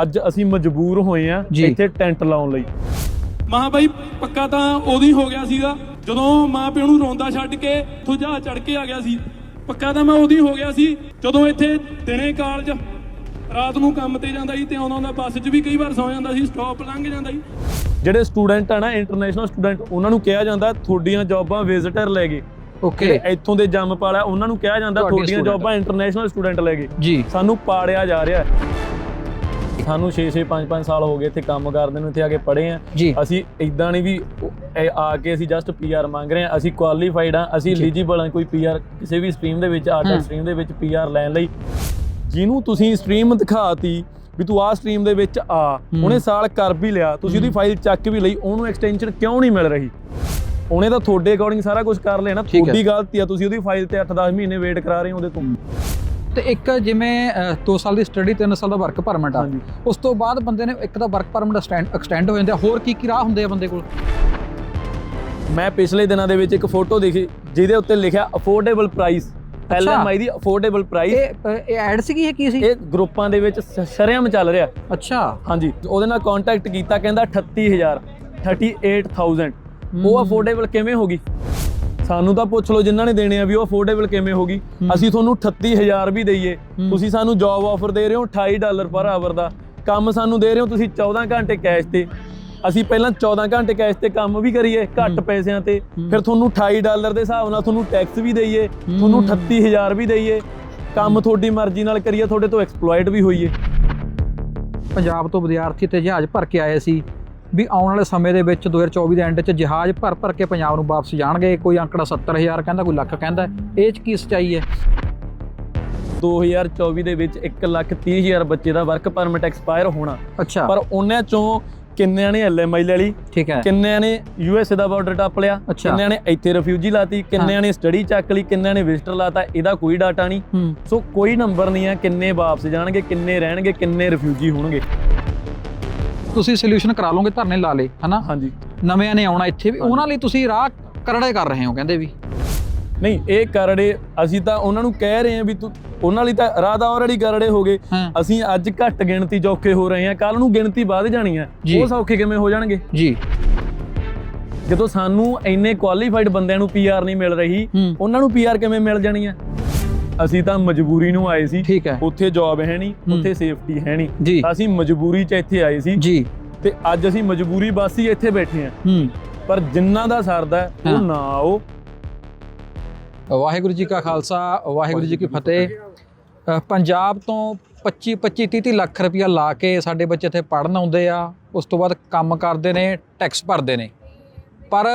ਅੱਜ ਅਸੀਂ ਮਜਬੂਰ ਹੋਏ ਆ ਜੀ। ਇੱਥੇ ਟੈਂਟ ਲਾਉਣ ਲਈ। ਮਾਂ ਬਾਈ ਪੱਕਾ ਤਾਂ ਉਦੋਂ ਹੀ ਹੋ ਗਿਆ ਸੀਗਾ ਜਦੋਂ ਮਾਂ ਪਿਓ ਨੂੰ ਰੋਂਦਾ ਛੱਡ ਕੇ ਇੱਥੋਂ ਜਹਾਜ਼ ਚੜ ਕੇ ਆ ਗਿਆ ਸੀ। ਪੱਕਾ ਤਾਂ ਮੈਂ ਉਦੋਂ ਹੀ ਹੋ ਗਿਆ ਸੀ ਜਦੋਂ ਇੱਥੇ ਦਿਨੇ ਕਾਲਜ ਰਾਤ ਨੂੰ ਕੰਮ ਤੇ ਜਾਂਦਾ ਸੀ ਤੇ ਆਉਂਦਾ ਹੁੰਦਾ ਬੱਸ 'ਚ ਵੀ ਕਈ ਵਾਰ ਸੌ ਜਾਂਦਾ ਸੀ ਸਟਾਪ ਲੰਘ ਜਾਂਦਾ ਸੀ। ਜਿਹੜੇ ਸਟੂਡੈਂਟ ਆ ਨਾ ਇੰਟਰਨੈਸ਼ਨਲ ਸਟੂਡੈਂਟ ਉਹਨਾਂ ਨੂੰ ਕਿਹਾ ਜਾਂਦਾ ਤੁਹਾਡੀਆਂ ਜੌਬਾਂ ਵਿਜ਼ਿਟਰ ਲੈ ਗਏ। ਓਕੇ ਜਿਹੜੇ ਇੱਥੋਂ ਦੇ ਜੰਮ ਪਾਲਿਆ ਉਹਨਾਂ ਨੂੰ ਕਿਹਾ ਜਾਂਦਾ ਤੁਹਾਡੀਆਂ ਤੁਹਾਡੀਆਂ student ਜੌਬਾਂ ਇੰਟਰਨੈਸ਼ਨਲ ਸਟੂਡੈਂਟ ਲੈ ਗਏ। ਜੀ। ਸਾਨੂੰ ਪਾੜਿਆ ਜਾ ਰਿਹਾ ਹੈ। ਸਾਨੂੰ 6-6 5-5 ਸਾਲ ਹੋ ਗਏ ਇੱਥੇ ਕੰਮ ਕਰਦੇ ਨੂੰ ਇੱਥੇ ਆ ਕੇ ਪੜ੍ਹੇ ਆ ਅਸੀਂ ਇਦਾਂ ਨਹੀਂ ਵੀ ਇਹ ਆ ਕੇ ਅਸੀਂ ਜਸਟ ਪੀਆਰ ਮੰਗ ਰਹੇ ਆ ਅਸੀਂ ਕੁਆਲੀਫਾਈਡ ਆ ਅਸੀਂ। ਐਲੀਜੀਬਲ ਆ ਕੋਈ ਪੀਆਰ ਕਿਸੇ ਵੀ ਸਟਰੀਮ ਦੇ ਵਿੱਚ। ਆਰਟ ਸਟਰੀਮ ਦੇ ਵਿੱਚ ਪੀਆਰ ਲੈਣ ਲਈ ਜਿਹਨੂੰ ਤੁਸੀਂ ਸਟਰੀਮ ਦਿਖਾਤੀ ਵੀ ਤੂੰ ਆਹ ਸਟਰੀਮ ਦੇ ਵਿੱਚ ਆ। ਉਹਨੇ ਸਾਲ ਕਰ ਵੀ ਲਿਆ ਤੁਸੀਂ ਉਹਦੀ ਫਾਈਲ ਚੱਕ ਵੀ ਲਈ ਉਹਨੂੰ ਐਕਸਟੈਂਸ਼ਨ ਕਿਉਂ ਨਹੀਂ ਮਿਲ ਰਹੀ ਉਹਨੇ ਤਾਂ ਤੁਹਾਡੇ ਅਕੋਰਡਿੰਗ ਸਾਰਾ ਕੁਝ ਕਰ ਲਿਆ ਨਾ। ਤੁਹਾਡੀ ਗਲਤੀ ਆ ਤੁਸੀਂ ਉਹਦੀ ਫਾਈਲ ਤੇ 8-10 ਮਹੀਨੇ ਵੇਟ ਕਰਾ ਰਹੇ ਹੋ ਉਹਦੇ ਤੋਂ ਤੇ ਇੱਕ ਜਿਵੇਂ 2 ਸਾਲ ਦੀ ਸਟੱਡੀ 3 ਸਾਲ ਦਾ ਵਰਕ ਪਰਮਿਟ ਆ। ਉਸ ਤੋਂ ਬਾਅਦ ਬੰਦੇ ਨੇ ਇੱਕ ਤਾਂ ਵਰਕ ਪਰਮਿਟ ਐਕਸਟੈਂਡ ਹੋ ਜਾਂਦਾ ਹੋਰ ਕੀ ਕੀ ਰਾਹ ਹੁੰਦੇ ਆ ਬੰਦੇ ਕੋਲ? ਮੈਂ ਪਿਛਲੇ ਦਿਨਾਂ ਦੇ ਵਿੱਚ ਇੱਕ ਫੋਟੋ ਦੇਖੀ ਜਿਹਦੇ ਉੱਤੇ ਲਿਖਿਆ ਅਫੋਰਡੇਬਲ ਪ੍ਰਾਈਸ ਐਲਐਮਆਈ ਦੀ ਅਫੋਰਡੇਬਲ ਪ੍ਰਾਈਸ ਇਹ ਇਹ ਐਡ ਸੀਗੀ ਇਹ ਕੀ ਸੀ? ਇਹ ਗਰੁੱਪਾਂ ਦੇ ਵਿੱਚ ਸ਼ਰੇਆਮ ਚੱਲ ਰਿਹਾ। ਅੱਛਾ। ਹਾਂਜੀ। ਉਹਦੇ ਨਾਲ ਕੰਟੈਕਟ ਕੀਤਾ ਕਹਿੰਦਾ 38000 38000 ਉਹ ਅਫੋਰਡੇਬਲ ਕਿਵੇਂ ਹੋਗੀ ਸਾਨੂੰ ਤਾਂ ਪੁੱਛ ਲਓ ਜਿਨ੍ਹਾਂ ਨੇ ਦੇਣੇ ਆ ਵੀ ਉਹ ਅਫੋਰਡੇਬਲ ਕਿਵੇਂ ਹੋਗੀ ਅਸੀਂ ਤੁਹਾਨੂੰ 38000 ਵੀ ਦਈਏ। ਤੁਸੀਂ ਸਾਨੂੰ ਜੌਬ ਆਫਰ ਦੇ ਰਹੇ ਹੋ 28 ਡਾਲਰ ਪਰ ਆਵਰ ਦਾ। ਕੰਮ ਸਾਨੂੰ ਦੇ ਰਹੇ ਹੋ ਤੁਸੀਂ 14 ਘੰਟੇ ਕੈਸ਼ ਤੇ। ਅਸੀਂ ਪਹਿਲਾਂ 14 ਘੰਟੇ ਕੈਸ਼ ਤੇ ਕੰਮ ਵੀ ਕਰੀਏ ਘੱਟ ਪੈਸਿਆਂ ਤੇ। ਫਿਰ ਤੁਹਾਨੂੰ 28 ਡਾਲਰ ਦੇ ਹਿਸਾਬ ਨਾਲ ਤੁਹਾਨੂੰ ਟੈਕਸ ਵੀ ਦਈਏ ਤੁਹਾਨੂੰ 38000 ਵੀ ਦਈਏ। ਕੰਮ ਤੁਹਾਡੀ ਮਰਜ਼ੀ ਨਾਲ ਕਰੀਏ ਤੁਹਾਡੇ ਤੋਂ ਐਕਸਪਲੋਇਟ ਵੀ ਹੋਈਏ। ਪੰਜਾਬ ਤੋਂ ਵਿਦਿਆਰਥੀ ਤੇ ਜਹਾਜ਼ ਭਰ ਕੇ ਆਏ ਸੀ। ਵੀ ਆਉਣ ਵਾਲੇ ਸਮੇਂ ਦੇ ਵਿੱਚ 2024 ਦੇ ਐਂਡ 'ਚ ਜਹਾਜ਼ ਭਰ ਭਰ ਕੇ ਪੰਜਾਬ ਨੂੰ ਵਾਪਸ ਜਾਣਗੇ। ਕੋਈ ਅੰਕੜਾ 70000 ਕਹਿੰਦਾ ਕੋਈ ਲੱਖ ਕਹਿੰਦਾ। ਇਹ 'ਚ ਕੀ ਸੱਚਾਈ ਹੈ? 2024 ਦੇ ਵਿੱਚ 1,30,000 ਬੱਚੇ ਦਾ ਵਰਕ ਪਰਮਿਟ ਐਕਸਪਾਇਰ ਹੋਣਾ। ਅੱਛਾ। ਪਰ ਉਹਨਾਂ ਚੋਂ ਕਿੰਨਿਆਂ ਨੇ ਐਲਐਮਆਈ ਲੈ ਲਈ? ਠੀਕ ਹੈ। ਕਿੰਨਿਆਂ ਨੇ ਯੂਐਸਏ ਦਾ ਬਾਰਡਰ ਟੱਪ ਲਿਆ। ਕਿੰਨਿਆਂ ਨੇ ਇੱਥੇ ਰਿਫਿਊਜੀ ਲਾਤੀ? ਕਿੰਨਿਆਂ ਨੇ ਸਟੱਡੀ ਚੱਕ ਲਈ? ਕਿੰਨਿਆਂ ਨੇ ਵਿਜ਼ਟਰ ਲਾਤਾ? ਇਹਦਾ ਕੋਈ ਡਾਟਾ ਨਹੀਂ। ਸੋ ਕੋਈ ਨੰਬਰ ਨਹੀਂ ਆ ਕਿੰਨੇ ਵਾਪਸ ਜਾਣਗੇ ਕਿੰਨੇ ਰਹਿਣਗੇ ਕਿੰਨੇ ਰਿਫਿਊਜੀ ਹੋਣਗੇ। ਤੁਸੀਂ ਸੋਲੂਸ਼ਨ ਕਰਾ ਲਓਗੇ ਧਰਨੇ ਲਾ ਲੇ ਹਨਾ? ਹਾਂਜੀ। ਨਵਿਆਂ ਨੇ ਆਉਣਾ ਇੱਥੇ ਵੀ। ਉਹਨਾਂ ਲਈ ਤੁਸੀਂ ਰਾਹ ਕਰੜੇ ਕਰ ਰਹੇ ਹੋ ਕਹਿੰਦੇ ਵੀ। ਨਹੀਂ ਇਹ ਕਰੜੇ ਅਸੀਂ ਤਾਂ ਉਹਨਾਂ ਨੂੰ ਕਹਿ ਰਹੇ ਹਾਂ ਵੀ ਤੂੰ ਉਹਨਾਂ ਲਈ ਤਾਂ ਰਾਦਾ ਆਲਰੇਡੀ ਕਰੜੇ ਹੋ ਗਏ। ਅਸੀਂ ਅੱਜ ਘੱਟ ਗਿਣਤੀ ਜੌਖੇ ਹੋ ਰਹੇ ਹਾਂ ਕੱਲ ਨੂੰ ਗਿਣਤੀ ਵੱਧ ਜਾਣੀ ਹੈ। ਉਹ ਸੌਖੇ ਕਿਵੇਂ ਹੋ ਜਾਣਗੇ? ਜੀ। ਜਦੋਂ ਸਾਨੂੰ ਇੰਨੇ ਕੁਆਲੀਫਾਈਡ ਬੰਦਿਆਂ ਨੂੰ ਪੀਆਰ ਨਹੀਂ ਮਿਲ ਰਹੀ ਉਹਨਾਂ ਨੂੰ ਪੀਆਰ ਕਿਵੇਂ ਮਿਲ ਜਾਣੀ ਹੈ? ਅਸੀਂ ਤਾਂ ਮਜਬੂਰੀ ਨੂੰ ਆਏ ਸੀ। ਠੀਕ ਹੈ। ਉੱਥੇ ਜੌਬ ਹੈ ਨਹੀਂ। ਉੱਥੇ ਸੇਫਟੀ ਹੈ ਨਹੀਂ। ਜੀ। ਅਸੀਂ ਮਜਬੂਰੀ 'ਚ ਇੱਥੇ ਆਏ ਸੀ। ਜੀ। ਤੇ ਅੱਜ ਅਸੀਂ ਮਜਬੂਰੀ ਬਸ ਹੀ ਇੱਥੇ ਬੈਠੇ ਹੂੰ। ਪਰ ਜਿਨ੍ਹਾਂ ਦਾ ਸਰਦਾ ਹੈ, ਹਾਂ। ਉਹ ਨਾ ਆਓ। ਵਾਹਿਗੁਰੂ ਜੀ ਕਾ ਖਾਲਸਾ ਵਾਹਿਗੁਰੂ ਜੀ ਕੀ ਫਤਿਹ। ਅ, ਪੰਜਾਬ ਤੋਂ 25 25 30 30 ਲੱਖ ਰੁਪਇਆ ਲਾ ਕੇ ਸਾਡੇ ਬੱਚੇ ਇੱਥੇ ਪੜਨ ਆਉਂਦੇ ਆ। ਉਸ ਤੋਂ ਬਾਅਦ ਕੰਮ ਕਰਦੇ ਨੇ ਟੈਕਸ ਭਰਦੇ ਨੇ। ਪਰ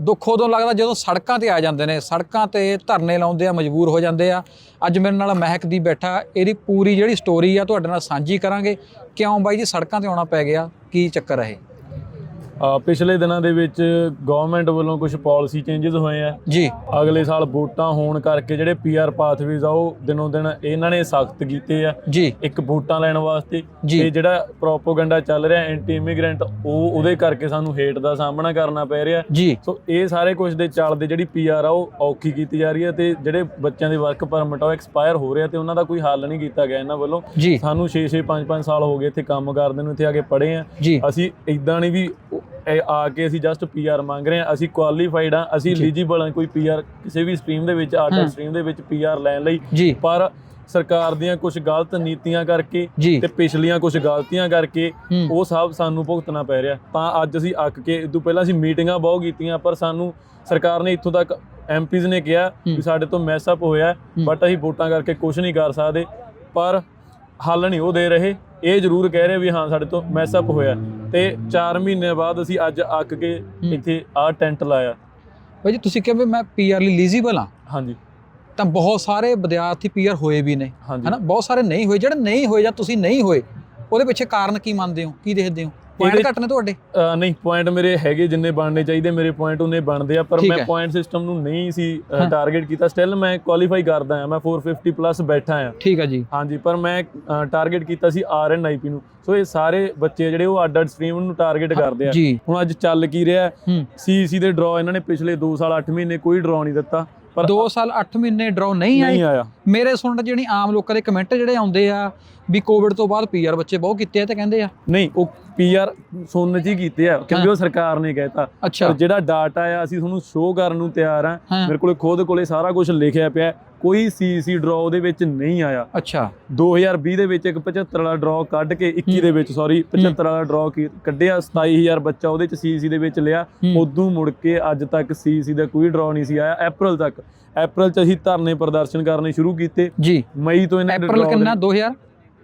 ਦੁੱਖ ਉਦੋਂ ਲੱਗਦਾ ਜਦੋਂ ਸੜਕਾਂ ਤੇ ਆ ਜਾਂਦੇ ਨੇ, ਸੜਕਾਂ ਤੇ ਧਰਨੇ ਲਾਉਂਦੇ ਆ, ਮਜਬੂਰ ਹੋ ਜਾਂਦੇ ਆ। ਅੱਜ ਮੇਰੇ ਨਾਲ ਮਹਿਕ ਦੀ ਬੈਠਾ, ਇਹਦੀ ਪੂਰੀ ਜਿਹੜੀ ਸਟੋਰੀ ਆ, ਤੁਹਾਡੇ ਨਾਲ ਸਾਂਝੀ ਕਰਾਂਗੇ। ਕਿਉਂ ਬਾਈ ਜੀ ਸੜਕਾਂ ਤੇ ਆਉਣਾ ਪੈ ਗਿਆ? ਕੀ ਚੱਕਰ ਹੈ ਇਹ? ਪਿਛਲੇ ਦਿਨਾਂ ਦੇ ਵਿੱਚ ਗਵਰਨਮੈਂਟ ਵੱਲੋਂ ਕੁਝ ਪਾਲਿਸੀ ਚੇਂਜਸ ਹੋਏ ਆ। ਜੀ। ਅਗਲੇ ਸਾਲ ਵੋਟਾਂ ਹੋਣ ਕਰਕੇ ਜਿਹੜੇ ਪੀਆਰ ਪਾਥਵੇਜ਼ ਆ ਉਹ ਦਿਨੋਂ ਦਿਨ ਇਹਨਾਂ ਨੇ ਸਖਤ ਕੀਤੇ ਆ। ਜੀ। ਇੱਕ ਵੋਟਾਂ ਲੈਣ ਵਾਸਤੇ। ਤੇ ਜਿਹੜਾ ਪ੍ਰੋਪੋਗੈਂਡਾ ਚੱਲ ਰਿਹਾ ਐਂਟੀ ਇਮੀਗ੍ਰੈਂਟ ਉਹ ਉਹਦੇ ਕਰਕੇ ਸਾਨੂੰ ਹੇਟ ਦਾ ਸਾਹਮਣਾ ਕਰਨਾ ਪੈ ਰਿਹਾ। ਜੀ। ਸੋ ਇਹ ਸਾਰੇ ਕੁਝ ਦੇ ਚੱਲਦੇ ਜਿਹੜੀ ਪੀਆਰ ਆ ਉਹ ਔਖੀ ਕੀਤੀ ਜਾ ਰਹੀ ਹੈ ਤੇ ਜਿਹੜੇ ਬੱਚਿਆਂ ਦੇ ਵਰਕ ਪਰਮਿਟ ਆ ਉਹ ਐਕਸਪਾਇਰ ਹੋ ਰਿਹਾ ਤੇ ਉਹਨਾਂ ਦਾ ਕੋਈ ਹੱਲ ਨਹੀਂ ਕੀਤਾ ਗਿਆ ਇਹਨਾਂ ਵੱਲੋਂ। ਸਾਨੂੰ 6-6 5-5 ਸਾਲ ਹੋ ਗਏ ਇੱਥੇ ਕੰਮ ਕਰਦੇ ਨੂੰ ਇੱਥੇ ਆ ਕੇ ਪੜ੍ਹੇ ਆ। ਅਸੀਂ ਇਦਾਂ ਨਹੀਂ ਵੀ ਇਹ ਆ ਕੇ ਅਸੀਂ ਜਸਟ ਪੀਆਰ ਮੰਗ ਰਹੇ ਆ ਅਸੀਂ ਕੁਆਲੀਫਾਈਡ ਆ ਅਸੀਂ। ਐਲੀਜੀਬਲ ਆ ਕੋਈ ਪੀਆਰ ਕਿਸੇ ਵੀ ਸਟਰੀਮ ਦੇ ਵਿੱਚ ਹਾਂ। ਆਰਟ ਸਟਰੀਮ ਦੇ ਵਿੱਚ ਪੀਆਰ ਲੈਣ ਲਈ। ਪਰ ਸਰਕਾਰ ਦੀਆਂ ਕੁਝ ਗਲਤ ਨੀਤੀਆਂ ਕਰਕੇ ਤੇ ਪਿਛਲੀਆਂ ਕੁਝ ਗਲਤੀਆਂ ਕਰਕੇ ਹੂੰ। ਉਹ ਸਭ ਸਾਨੂੰ ਭੁਗਤਣਾ ਪੈ ਰਿਹਾ। ਤਾਂ ਅੱਜ ਅਸੀਂ ਅੱਕ ਕੇ ਤੋਂ ਪਹਿਲਾਂ ਅਸੀਂ ਮੀਟਿੰਗਾਂ ਬਹੁਤ ਕੀਤੀਆਂ ਪਰ ਸਾਨੂੰ ਸਰਕਾਰ ਨੇ ਇੱਥੋਂ ਤੱਕ ਐਮਪੀਜ਼ ਨੇ ਕਿਹਾ ਹੂੰ। ਵੀ ਸਾਡੇ ਤੋਂ ਮੈਸ ਅਪ ਹੋਇਆ। ਹੂੰ। ਬਟ ਅਸੀਂ ਵੋਟਾਂ ਕਰਕੇ ਕੁਝ ਨਹੀਂ ਕਰ ਸਕਦੇ। ਪਰ ਹੱਲ ਨਹੀਂ ਉਹ ਦੇ ਰਹੇ। ਇਹ ਜ਼ਰੂਰ ਕਹਿ ਰਹੇ ਵੀ ਹਾਂ ਸਾਡੇ ਤੋਂ ਮੈਸ ਅਪ ਹੋਇਆ। ਤੇ 4 ਮਹੀਨੇ ਬਾਅਦ ਅਸੀਂ ਅੱਜ ਅੱਕ ਕੇ ਹੂੰ। ਇੱਥੇ ਆਹ ਟੈਂਟ ਲਾਇਆ। ਭਾਈ ਜੀ ਤੁਸੀਂ ਕਿਹਾ ਵੀ ਮੈਂ ਪੀਆਰ ਲਈ ਐਲੀਜੀਬਲ ਆ ਹਾਂਜੀ। ਤਾਂ ਬਹੁਤ ਸਾਰੇ ਵਿਦਿਆਰਥੀ ਪੀਆਰ ਹੋਏ ਵੀ ਨੇ। ਹਨਾ? ਬਹੁਤ ਸਾਰੇ ਨਹੀਂ ਹੋਏ। ਜਿਹੜੇ ਨਹੀਂ ਹੋਏ ਜਾਂ ਤੁਸੀਂ ਨਹੀਂ ਹੋਏ ਉਹਦੇ ਪਿੱਛੇ ਕਾਰਨ ਕੀ ਮੰਨਦੇ ਹੋ? ਕੀ ਦੇਖਦੇ ਹੋ? ਪੁਆਇੰਟ ਇਹਦੇ- ਘੱਟ ਨੇ ਤੁਹਾਡੇ? ਅਹ ਨਹੀਂ ਪੁਆਇੰਟ ਮੇਰੇ ਹੈਗੇ ਜਿੰਨੇ ਬਣਨੇ ਚਾਹੀਦੇ ਮੇਰੇ ਪੁਆਇੰਟ ਉਹਨੇ ਬਣਦੇ ਆ ਪਰ ਠੀਕ ਮੈਂ ਹੈ। ਪੁਆਇੰਟ ਸਿਸਟਮ ਨੂੰ ਨਹੀਂ ਸੀ ਹਾਂ। ਟਾਰਗੇਟ ਕੀਤਾ। ਸਟਿਲ ਮੈਂ ਕੁਆਲੀਫਾਈ ਕਰਦਾ ਆ ਮੈਂ 450 ਪਲੱਸ ਬੈਠਾ ਆ ਠੀਕ ਹੈ ਜੀ। ਹਾਂਜੀ ਪਰ ਮੈਂ ਟਾਰਗੇਟ ਕੀਤਾ ਸੀ ਆਰਐਨਆਈਪੀ ਨੂੰ। ਸੋ ਇਹ ਸਾਰੇ ਬੱਚੇ ਜਿਹੜੇ ਉਹ ਅੱਡ ਅੱਡ ਸਟਰੀਮ ਨੂੰ ਟਾਰਗੇਟ ਕਰਦੇ ਆ। ਜੀ। ਹੁਣ ਅੱਜ ਚੱਲ ਕੀ ਰਿਹਾ? ਹੂੰ। ਸੀਈਸੀ ਦੇ ਡਰਾ ਇਹਨਾਂ ਨੇ ਪਿਛਲੇ 2 ਸਾਲ 8 ਮਹੀਨੇ ਕੋਈ ਡਰਾ ਨਹੀਂ ਦਿੱਤਾ। ਪਰ 2 ਸਾਲ 8 ਮਹੀਨੇ ਡਰਾਅ ਨਹੀਂ ਨਹੀਂ ਆਏ ਆਇਆ। ਮੇਰੇ ਸੁਣਨ ਜਿਹੜੀ ਆਮ ਲੋਕਾਂ ਦੇ ਕਮੈਂਟ ਜਿਹੜੇ ਆਉਂਦੇ ਆ ਵੀ ਕੋਵਿਡ ਤੋਂ ਬਾਅਦ ਪੀਆਰ ਬੱਚੇ ਬਹੁਤ ਕੀਤੇ ਆ ਤੇ ਕਹਿੰਦੇ ਆ। ਨਹੀਂ ਉਹ ਪੀਆਰ ਸੁਣਨ ਹੀ ਕੀਤੇ ਆ ਕਿਉਂਕਿ ਉਹ ਸਰਕਾਰ ਨੇ ਕਹਿਤਾ। ਅੱਛਾ। ਜਿਹੜਾ ਡਾਟਾ ਆ ਅਸੀਂ ਤੁਹਾਨੂੰ ਸ਼ੋਅ ਕਰਨ ਨੂੰ ਤਿਆਰ ਆ। ਮੇਰੇ ਕੋਲੇ ਖੁਦ ਕੋਲੇ ਸਾਰਾ ਕੁਝ ਲਿਖਿਆ ਪਿਆ। ਕੋਈ ਸੀਸੀ ਡਰਾਅ ਉਹਦੇ ਵਿੱਚ ਨਹੀਂ ਆਇਆ। ਅੱਛਾ। 2020 ਦੇ ਵਿੱਚ ਇੱਕ 75 ਵਾਲਾ ਡਰਾਅ ਕੱਢ ਕੇ 21 ਦੇ ਵਿੱਚ ਸੌਰੀ 75 ਵਾਲਾ ਡਰਾਅ ਕੱਢਿਆ 27000 ਬੱਚਾ ਉਹਦੇ ਚ ਸੀਸੀ ਦੇ ਵਿੱਚ ਲਿਆ। ਉਦੋਂ ਮੁੜ ਕੇ ਅੱਜ ਤੱਕ ਸੀਸੀ ਦਾ ਕੋਈ ਡਰਾਅ ਨਹੀਂ ਸੀ ਆਇਆ। ਅਪ੍ਰੈਲ ਤੱਕ। ਅਪ੍ਰੈਲ ਚ ਅਸੀਂ ਧਰਨੇ ਪ੍ਰਦਰਸ਼ਨ ਕਰਨੇ ਸ਼ੁਰੂ ਕੀਤੇ। ਜੀ। ਮਈ ਤੋਂ ਇਹਨਾਂ ਅਪ੍ਰੈਲ ਕਿੰਨਾ? ਦੇ- 2000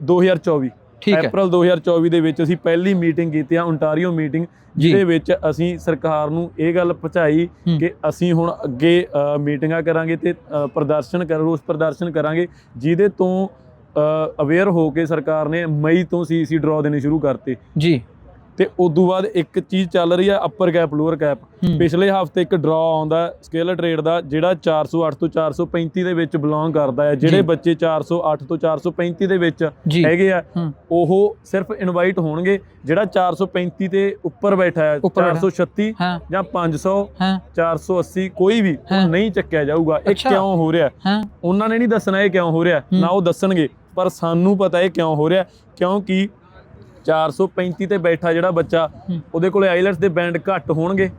2024 ਠੀਕ ਹੈ ਅਪ੍ਰੈਲ 2024 ਦੇ ਵਿੱਚ ਅਸੀਂ ਪਹਿਲੀ ਮੀਟਿੰਗ ਕੀਤੀ ਆ ਓਨਟਾਰੀਓ ਮੀਟਿੰਗ। ਜਿਹਦੇ ਵਿੱਚ ਅਸੀਂ ਸਰਕਾਰ ਨੂੰ ਇਹ ਗੱਲ ਪਹੁੰਚਾਈ। ਕਿ ਅਸੀਂ ਹੁਣ ਅੱਗੇ ਮੀਟਿੰਗਾਂ ਕਰਾਂਗੇ ਤੇ ਪ੍ਰਦਰਸ਼ਨ ਕਰ ਰੋਸ ਪ੍ਰਦਰਸ਼ਨ ਕਰਾਂਗੇ ਜਿਹਦੇ ਤੋਂ ਅਵੇਅਰ ਹੋ ਕੇ ਸਰਕਾਰ ਨੇ ਮਈ ਤੋਂ ਸੀਸੀ ਡਰਾਅ ਦੇਣੇ ਸ਼ੁਰੂ ਕਰਤੇ ਜੀ ਤੇ ਉਦੋਂ ਬਾਅਦ ਇੱਕ ਚੀਜ਼ ਚੱਲ ਰਹੀ ਆ ਅੱਪਰ ਕੈਪ ਲੋਅਰ ਕੈਪ ਹੂੰ। ਪਿਛਲੇ ਹਫ਼ਤੇ ਇੱਕ ਡਰਾਅ ਆਉਂਦਾ ਸਕਿਲ ਟ੍ਰੇਡ ਦਾ ਜਿਹੜਾ 408 ਤੋਂ 435 ਦੇ ਵਿੱਚ ਬਿਲੋਂਗ ਕਰਦਾ ਹੈ ਜਿਹੜੇ। ਬੱਚੇ 408 ਤੋਂ 435 ਦੇ ਵਿੱਚ ਹੈਗੇ ਆ ਹੂੰ। ਉਹ ਸਿਰਫ ਇਨਵਾਈਟ ਹੋਣਗੇ ਜਿਹੜਾ 435 ਤੇ ਉੱਪਰ ਬੈਠਾ ਹੈ ਉੱਪਰ ਬੈਠਾ। 436 ਹਾਂ ਜਾਂ 500 ਹਾਂ 480 ਕੋਈ ਵੀ ਉਹ ਹਾਂ। ਨਹੀਂ ਚੱਕਿਆ ਜਾਊਗਾ ਇਹ। ਕਿਉਂ ਹੋ ਰਿਹਾ ਹਾਂ ਉਹਨਾਂ ਨੇ ਨਹੀਂ ਦੱਸਣਾ ਇਹ ਕਿਉਂ ਹੋ ਰਿਹਾ ਹੂੰ। ਨਾ ਉਹ ਦੱਸਣਗੇ ਪਰ ਸਾਨੂੰ ਪਤਾ ਇਹ ਕਿਉਂ ਹੋ ਰਿਹਾ ਕਿਉਂਕਿ 435 ਤੇ ਬੈਠਾ ਜਿਹੜਾ ਬੱਚਾ। ਉਹਦੇ ਕੋਲੇ ਆਈਲੈਟਸ ਦੇ ਬੈਂਡ ਘੱਟ ਹੋਣਗੇ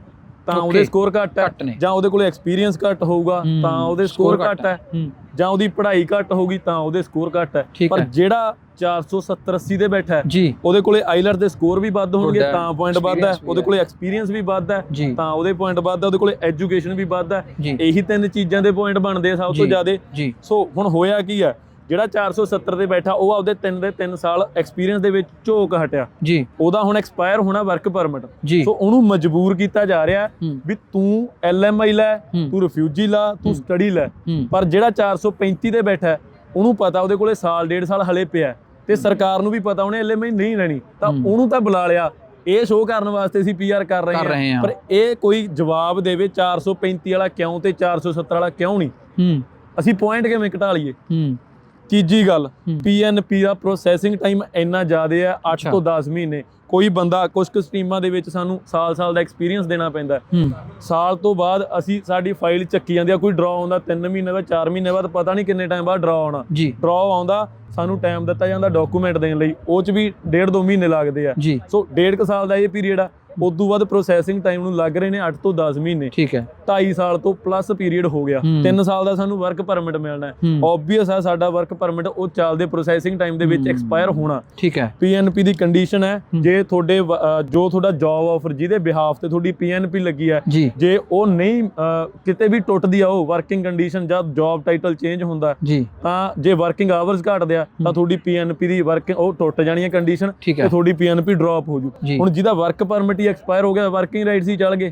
ਤਾਂ ਉਹਦੇ. ਸਕੋਰ ਘੱਟ ਹੈ। ਜਾਂ ਉਹਦੇ ਕੋਲੇ ਐਕਸਪੀਰੀਅੰਸ ਘੱਟ ਹੋਊਗਾ ਤਾਂ ਉਹਦੇ ਸਕੋਰ ਘੱਟ ਹੈ। ਜਾਂ ਉਹਦੀ ਪੜ੍ਹਾਈ ਘੱਟ ਹੋਊਗੀ ਤਾਂ ਉਹਦੇ ਸਕੋਰ ਘੱਟ ਹੈ। ਪਰ। ਜਿਹੜਾ 470 80 ਦੇ ਬੈਠਾ ਹੈ ਉਹਦੇ ਕੋਲੇ ਆਈਲੈਟ ਦੇ ਸਕੋਰ ਵੀ ਵੱਧ ਹੋਣਗੇ ਤਾਂ ਪੁਆਇੰਟ ਵੱਧ ਹੈ। ਉਹਦੇ। ਕੋਲੇ ਐਕਸਪੀਰੀਅੰਸ ਵੀ ਵੱਧ ਹੈ। ਤਾਂ ਉਹਦੇ ਪੁਆਇੰਟ ਵੱਧ ਹੈ ਉਹਦੇ ਕੋਲੇ ਐਜੂਕੇਸ਼ਨ ਵੀ ਵੱਧ ਹੈ। ਇਹੀ ਤਿੰਨ ਚੀਜ਼ਾਂ ਦੇ ਪੁਆਇੰਟ ਬਣਦੇ ਆ ਸਭ ਤੋਂ। ਜ਼ਿਆਦਾ। ਸੋ ਹੁਣ ਹੋਇਆ ਕੀ ਹੈ? ਜਿਹੜਾ 470 ਤੇ ਬੈਠਾ ਉਹ ਆਪਦੇ ਤਿੰਨ ਦੇ ਤਿੰਨ ਸਾਲ ਐਕਸਪੀਰੀਅੰਸ ਦੇ ਵਿੱਚ ਝੋਕ ਹਟਿਆ। ਜੀ। ਉਹਦਾ ਹੁਣ ਐਕਸਪਾਇਰ ਹੋਣਾ ਵਰਕ ਪਰਮਿਟ ਸੋ ਉਹਨੂੰ ਮਜਬੂਰ ਕੀਤਾ ਜਾ ਰਿਹਾ ਵੀ ਤੂੰ ਐਲਐਮਆਈ ਲੈ। ਤੂੰ ਰਿਫਿਊਜੀ ਲਾ ਤੂੰ। ਸਟੱਡੀ ਲੈ। ਪਰ ਜਿਹੜਾ 435 ਤੇ ਬੈਠਾ ਉਹਨੂੰ ਪਤਾ ਉਹਦੇ ਕੋਲੇ ਸਾਲ ਡੇਢ ਸਾਲ ਹਲੇ ਪਿਆ ਤੇ ਸਰਕਾਰ ਨੂੰ ਵੀ ਪਤਾ ਉਹਨੇ ਐਲਐਮਆਈ ਨਹੀਂ ਲੈਣੀ। ਤਾਂ। ਉਹਨੂੰ ਤਾਂ ਬੁਲਾ ਲਿਆ। ਇਹ ਸ਼ੋਅ ਕਰਨ ਵਾਸਤੇ ਅਸੀਂ ਪੀਆਰ ਕਰ ਰਹੇ ਹਾਂ। ਪਰ ਇਹ ਕੋਈ ਜਵਾਬ ਦੇਵੇ 435 ਵਾਲਾ ਕਿਉਂ ਤੇ 470 ਵਾਲਾ ਕਿਉਂ ਨਹੀਂ? ਅਸੀਂ ਪੁਆਇੰਟ ਕਿਵੇਂ ਘਟਾ ਲਈਏ? ਤੀਜੀ ਗੱਲ। ਪੀਐਨਪੀ ਦਾ ਪ੍ਰੋਸੈਸਿੰਗ ਟਾਈਮ ਇੰਨਾ ਜ਼ਿਆਦਾ ਹੈ 8 ਅੱਛਾ। ਤੋਂ 10 ਮਹੀਨੇ। ਕੋਈ ਬੰਦਾ ਕੁਝ ਕੁ ਸਟਰੀਮਾਂ ਦੇ ਵਿੱਚ ਸਾਨੂੰ ਸਾਲ-ਸਾਲ ਦਾ ਐਕਸਪੀਰੀਅੰਸ ਦੇਣਾ ਪੈਂਦਾ ਸਾਲ ਤੋਂ ਬਾਅਦ ਅਸੀਂ ਸਾਡੀ ਫਾਈਲ ਚੱਕੀ ਜਾਂਦੀ ਆ ਕੋਈ ਡਰਾਅ ਆਉਂਦਾ 3 ਮਹੀਨੇ ਬਾਅਦ 4 ਮਹੀਨੇ ਬਾਅਦ ਪਤਾ ਨਹੀਂ ਕਿੰਨੇ ਟਾਈਮ ਬਾਅਦ ਡਰਾਅ ਆਉਣਾ। ਜੀ। ਡਰਾਅ ਆਉਂਦਾ ਸਾਨੂੰ ਟਾਈਮ ਦਿੱਤਾ ਜਾਂਦਾ ਡਾਕੂਮੈਂਟ ਦੇਣ ਲਈ ਉਹ ਚ ਵੀ ਡੇਢ ਦੋ ਮਹੀਨੇ ਲੱਗਦੇ ਆ। ਸੋ ਡੇਢ ਕੁ ਸਾਲ ਦਾ ਇਹ ਪੀਰੀਅਡ ਆ। ਉਦੋਂ ਬਾਅਦ ਪ੍ਰੋਸੈਸਿੰਗ ਟਾਈਮ ਨੂੰ ਲੱਗ ਰਹੇ ਨੇ 8 ਤੋਂ 10 ਮਹੀਨੇ। ਠੀਕ ਹੈ। 2.5 ਸਾਲ ਤੋਂ ਪਲੱਸ ਪੀਰੀਅਡ ਹੋ ਗਿਆ। ਹੂੰ। 3 ਸਾਲ ਦਾ ਸਾਨੂੰ ਵਰਕ ਪਰਮਿਟ ਮਿਲਣਾ ਹੈ। ਆਬਵੀਅਸ ਹੈ ਸਾਡਾ ਵਰਕ ਪਰਮਿਟ ਉਹ ਚੱਲਦੇ ਪ੍ਰੋਸੈਸਿੰਗ ਟਾਈਮ ਦੇ ਵਿੱਚ। ਐਕਸਪਾਇਰ ਹੋਣਾ। ਠੀਕ ਹੈ। ਪੀਐਨਪੀ ਦੀ ਕੰਡੀਸ਼ਨ ਹੈ। ਜੇ ਤੁਹਾਡੇ ਜੋ ਤੁਹਾਡਾ ਜੌਬ ਆਫਰ ਜਿਹਦੇ ਬਿਹਾਫ ਤੇ ਤੁਹਾਡੀ ਪੀਐਨਪੀ ਲੱਗੀ ਹੈ ਜੀ। ਜੇ ਉਹ ਨਹੀਂ ਕਿਤੇ ਵੀ ਟੁੱਟਦੀ ਆ ਉਹ ਵਰਕਿੰਗ ਕੰਡੀਸ਼ਨ ਜਦ ਜੌਬ ਟਾਈਟਲ ਚੇਂਜ ਹੁੰਦਾ ਜੀ। ਤਾਂ ਜੇ ਵਰਕਿੰਗ ਆਵਰਸ ਘਟਦੇ ਆ ਤਾਂ। ਤੁਹਾਡੀ ਪੀਐਨਪੀ ਦੀ ਵਰਕਿੰਗ ਉਹ ਟੁੱਟ ਜਾਣੀ ਹੈ ਕੰਡੀਸ਼ਨ ਤੇ ਤੁਹਾਡੀ ਪੀਐਨਪੀ ਡ੍ਰੌਪ ਹੋ ਜੂ। ਜੀ। ਹੁਣ ਜਿਹਦਾ ਵਰਕ ਪਰਮਿਟ ਹੀ ਐਕਸਪਾਇਰ ਹੋ ਗਿਆ ਵਰਕਿੰਗ ਰਾਈਟਸ ਹੀ ਚੱਲ ਗਏ।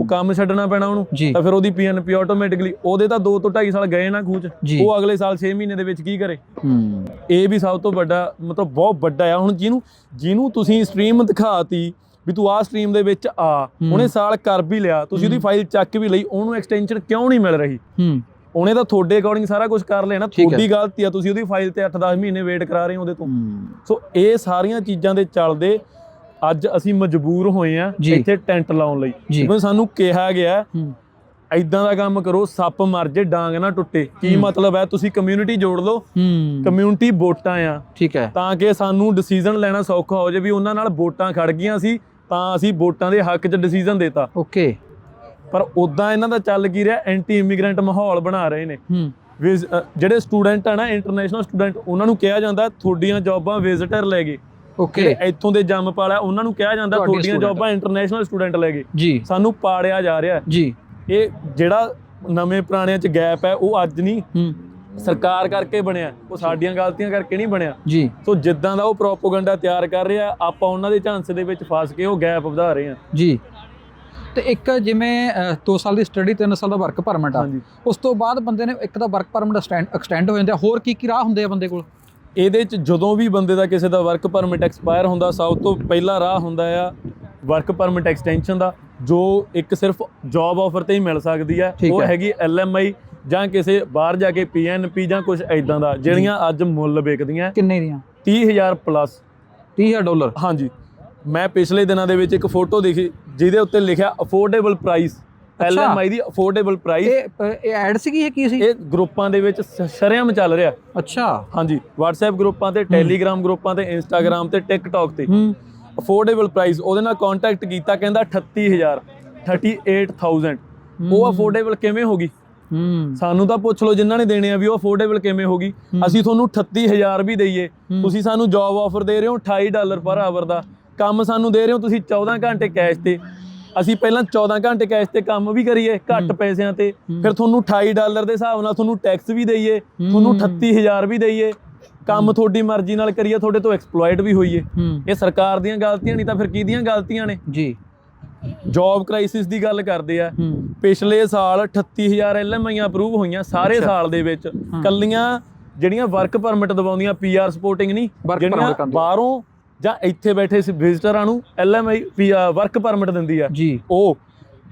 ਉਹ ਕੰਮ ਛੱਡਣਾ ਪੈਣਾ ਉਹਨੂੰ। ਤਾਂ ਫਿਰ ਉਹਦੀ ਪੀਐਨਪੀ ਆਟੋਮੈਟਿਕਲੀ ਉਹਦੇ ਤਾਂ 2 ਤੋਂ 2.5 ਸਾਲ ਗਏ ਨਾ ਖੂਚ। ਉਹ ਅਗਲੇ ਸਾਲ 6 ਮਹੀਨੇ ਦੇ ਵਿੱਚ ਕੀ ਕਰੇ? ਇਹ ਵੀ ਸਭ ਤੋਂ ਵੱਡਾ ਮਤਲਬ ਬਹੁਤ ਵੱਡਾ ਆ। ਹੁਣ ਜਿਹਨੂੰ ਜਿਹਨੂੰ ਤੁਸੀਂ ਸਟ੍ਰੀਮ ਦਿਖਾਤੀ ਵੀ ਤੂੰ ਆਹ ਸਟ੍ਰੀਮ ਦੇ ਵਿੱਚ ਆ। ਉਹਨੇ ਸਾਲ ਕਰ ਵੀ ਲਿਆ। ਤੁਸੀਂ ਉਹਦੀ ਫਾਈਲ ਚੱਕ ਵੀ ਲਈ ਉਹਨੂੰ ਐਕਸਟੈਂਸ਼ਨ ਕਿਉਂ ਨਹੀਂ ਮਿਲ ਰਹੀ? ਉਹਨੇ ਤਾਂ ਤੁਹਾਡੇ ਅਕੋਰਡਿੰਗ ਸਾਰਾ ਕੁਝ ਕਰ ਲਿਆ ਨਾ। ਤੁਹਾਡੀ ਗਲਤੀ ਆ ਤੁਸੀਂ ਉਹਦੀ ਫਾਈਲ ਤੇ 8-10 ਮਹੀਨੇ ਵੇਟ ਕਰਾ ਰਹੇ ਹੋ ਉਹਦੇ ਤੋਂ। ਸੋ ਇਹ ਸਾਰੀਆਂ ਚੀਜ਼ਾਂ ਦੇ ਚੱਲਦੇ ਅੱਜ ਅਸੀਂ ਮਜਬੂਰ ਹੋਏ ਆ ਜੀ। ਇੱਥੇ ਟੈਂਟ ਲਾਉਣ ਲਈ। ਜੀ। ਕਿਉਂਕਿ ਸਾਨੂੰ ਕਿਹਾ ਗਿਆ ਐਦਾਂ ਦਾ ਕੰਮ ਕਰੋ ਸੱਪ ਮਰ ਜੇ ਡਾਂਗ ਨਾ ਟੁੱਟੇ। ਕੀ। ਮਤਲਬ ਹੈ ਤੁਸੀਂ ਕਮਿਊਨਿਟੀ ਜੋੜ ਲਓ। ਕਮਿਊਨਿਟੀ ਵੋਟਾਂ ਆ। ਠੀਕ ਹੈ। ਤਾਂ ਕਿ ਸਾਨੂੰ ਡਿਸੀਜਨ ਲੈਣਾ ਸੌਖਾ ਹੋ ਜਾਵੇ ਵੀ ਉਹਨਾਂ ਨਾਲ ਵੋਟਾਂ ਖੜ ਗਈਆਂ ਸੀ ਤਾਂ ਅਸੀਂ ਵੋਟਾਂ ਦੇ ਹੱਕ 'ਚ ਡਿਸੀਜਨ ਦੇਤਾ। ਓਕੇ। ਪਰ ਉਦਾਂ ਇਹਨਾਂ ਦਾ ਚੱਲ ਕੀ ਰਿਹਾ ਐਂਟੀ ਇਮੀਗ੍ਰੈਂਟ ਮਾਹੌਲ ਬਣਾ ਰਹੇ ਨੇ। ਜਿਹੜੇ ਸਟੂਡੈਂਟ ਆ ਨਾ ਇੰਟਰਨੈਸ਼ਨਲ ਸਟੂਡੈਂਟ ਉਹਨਾਂ ਨੂੰ ਕਿਹਾ ਜਾਂਦਾ ਤੁਹਾਡੀਆਂ ਜੌਬਾਂ ਵਿਜ਼ਿਟਰ ਲੈ ਗਏ। ਓਕੇ। ਇੱਥੋਂ ਦੇ ਜੰਮ ਪਾਲਿਆ ਉਹਨਾਂ ਨੂੰ ਕਿਹਾ ਜਾਂਦਾ ਤੁਹਾਡੀਆਂ। ਜੌਬਾਂ ਇੰਟਰਨੈਸ਼ਨਲ ਸਟੂਡੈਂਟ ਲੈ ਗਏ ਜੀ। ਸਾਨੂੰ ਪਾੜਿਆ ਜਾ ਰਿਹਾ। ਜੀ। ਇਹ ਜਿਹੜਾ ਨਵੇਂ ਪੁਰਾਣਿਆਂ 'ਚ ਗੈਪ ਹੈ ਉਹ ਅੱਜ ਨਹੀਂ ਹੂੰ। ਸਰਕਾਰ ਕਰਕੇ ਬਣਿਆ। ਉਹ ਸਾਡੀਆਂ ਗਲਤੀਆਂ ਕਰਕੇ ਨਹੀਂ ਬਣਿਆ। ਜੀ। ਸੋ ਜਿੱਦਾਂ ਦਾ ਉਹ ਪ੍ਰੋਪਗੈਂਡਾ ਤਿਆਰ ਕਰ ਰਿਹਾ ਆਪਾਂ ਉਹਨਾਂ ਦੇ ਝਾਂਸੇ ਦੇ ਵਿੱਚ ਫਸ ਕੇ ਉਹ ਗੈਪ ਵਧਾ ਰਹੇ ਹਾਂ ਜੀ। ਤੇ ਇੱਕ ਜਿਵੇਂ 2 ਸਾਲ ਦੀ ਸਟੱਡੀ 3 ਸਾਲ ਦਾ ਵਰਕ ਪਰਮਿਟ ਆ। ਉਸ ਤੋਂ ਬਾਅਦ ਬੰਦੇ ਨੇ ਇੱਕ ਤਾਂ ਵਰਕ ਪਰਮਿਟ ਐਕਸਟੈਂਡ ਹੋ ਜਾਂਦਾ ਹੋਰ ਕੀ ਕੀ ਰਾਹ ਹੁੰਦੇ ਆ ਬੰਦੇ ਕੋਲ? ਇਹਦੇ 'ਚ ਜਦੋਂ ਵੀ ਬੰਦੇ ਦਾ ਕਿਸੇ ਦਾ ਵਰਕ ਪਰਮਿਟ ਐਕਸਪਾਇਰ ਹੁੰਦਾ ਸਭ ਤੋਂ ਪਹਿਲਾ ਰਾਹ ਹੁੰਦਾ ਆ ਵਰਕ ਪਰਮਿਟ ਐਕਸਟੈਂਸ਼ਨ ਦਾ ਜੋ ਇੱਕ ਸਿਰਫ ਜੌਬ ਆਫਰ ਤੇ ਹੀ ਮਿਲ ਸਕਦੀ ਹੈ ਉਹ। ਹੈਗੀ ਐਲਐਮਆਈ ਜਾਂ ਕਿਸੇ ਬਾਹਰ ਜਾ ਕੇ ਪੀਐਨਪੀ ਜਾਂ ਕੁਝ ਐਦਾਂ ਦਾ ਜਿਹੜੀਆਂ ਅੱਜ ਮੁੱਲ ਵਿਕਦੀਆਂ ਕਿੰਨੇ ਦੀਆਂ? 30000 ਪਲੱਸ 30000 ਡਾਲਰ ਹਾਂਜੀ। ਮੈਂ ਪਿਛਲੇ ਦਿਨਾਂ ਦੇ ਵਿੱਚ ਇੱਕ ਫੋਟੋ ਦੇਖੀ ਜਿਹਦੇ ਉੱਤੇ ਲਿਖਿਆ ਅਫੋਰਡੇਬਲ ਪ੍ਰਾਈਸ LMI ਦੀ ਅਫੋਰਡੇਬਲ ਪ੍ਰਾਈਸ ਇਹ ਇਹ ਐਡ ਸੀਗੀ ਇਹ ਕੀ ਸੀ? ਇਹ ਗਰੁੱਪਾਂ ਦੇ ਵਿੱਚ ਸ਼ਰੇਆਮ ਚੱਲ ਰਿਹਾ। ਅੱਛਾ। ਹਾਂਜੀ WhatsApp ਗਰੁੱਪਾਂ ਤੇ Telegram ਗਰੁੱਪਾਂ ਤੇ Instagram ਤੇ TikTok ਤੇ। ਅਫੋਰਡੇਬਲ ਪ੍ਰਾਈਸ ਉਹਦੇ ਨਾਲ ਕੰਟੈਕਟ ਕੀਤਾ ਕਹਿੰਦਾ 38000 38000 ਉਹ ਅਫੋਰਡੇਬਲ ਕਿਵੇਂ ਹੂੰ ਸਾਨੂੰ ਤਾਂ ਪੁੱਛ ਲਓ ਜਿਨ੍ਹਾਂ ਨੇ ਦੇਣੇ ਆ ਵੀ ਉਹ ਅਫੋਰਡੇਬਲ ਕਿਵੇਂ ਹੋਗੀ ਅਸੀਂ ਤੁਹਾਨੂੰ 38000 ਵੀ ਦਈਏ। ਤੁਸੀਂ ਸਾਨੂੰ ਜੌਬ ਆਫਰ ਦੇ ਰਹੇ ਹੋ 28 ਡਾਲਰ ਪਰ ਆਵਰ ਦਾ। ਕੰਮ ਸਾਨੂੰ ਦੇ ਰਹੇ ਹੋ ਤੁਸੀਂ 14 ਘੰਟੇ ਕੈਸ਼ ਤੇ। ਅਸੀਂ ਪਹਿਲਾਂ 14 ਘੰਟੇ ਕੈਸ਼ ਤੇ ਕੰਮ ਵੀ ਕਰੀਏ ਘੱਟ ਪੈਸਿਆਂ ਤੇ। ਫਿਰ ਤੁਹਾਨੂੰ 28 ਡਾਲਰ ਦੇ ਹਿਸਾਬ ਨਾਲ ਤੁਹਾਨੂੰ ਟੈਕਸ ਵੀ ਦਈਏ ਤੁਹਾਨੂੰ 38000 ਵੀ ਦਈਏ। ਕੰਮ ਤੁਹਾਡੀ ਮਰਜ਼ੀ ਨਾਲ ਕਰੀਏ ਤੁਹਾਡੇ ਤੋਂ ਐਕਸਪਲੋਇਟ ਵੀ ਹੋਈਏ। ਇਹ ਸਰਕਾਰ ਦੀਆਂ ਗਲਤੀਆਂ ਨਹੀਂ ਤਾਂ ਫਿਰ ਕਿਹਦੀਆਂ ਗਲਤੀਆਂ ਨੇ? ਜੀ। ਜੌਬ ਕ੍ਰਾਈਸਿਸ ਦੀ ਗੱਲ ਕਰਦੇ ਆ। ਪਿਛਲੇ ਸਾਲ 38000 ਐਲਐਮਆਈਆਂ ਅਪਰੂਵ ਹੋਈਆਂ ਸਾਰੇ ਸਾਲ ਦੇ ਵਿੱਚ। ਕੱਲੀਆਂ ਜਿਹੜੀਆਂ ਵਰਕ ਪਰਮਿਟ ਦਵਾਉਂਦੀਆਂ ਪੀਆਰ ਸਪੋਰਟਿੰਗ ਨਹੀਂ ਜਿਹੜੀਆਂ। ਬਾਹਰੋਂ ਜਾਂ ਇੱਥੇ ਬੈਠੇ ਸੀ ਵਿਜ਼ਟਰਾਂ ਨੂੰ ਐਲਐਮਆਈ ਵਰਕ ਪਰਮਿਟ ਦਿੰਦੀ ਆ। ਜੀ। ਉਹ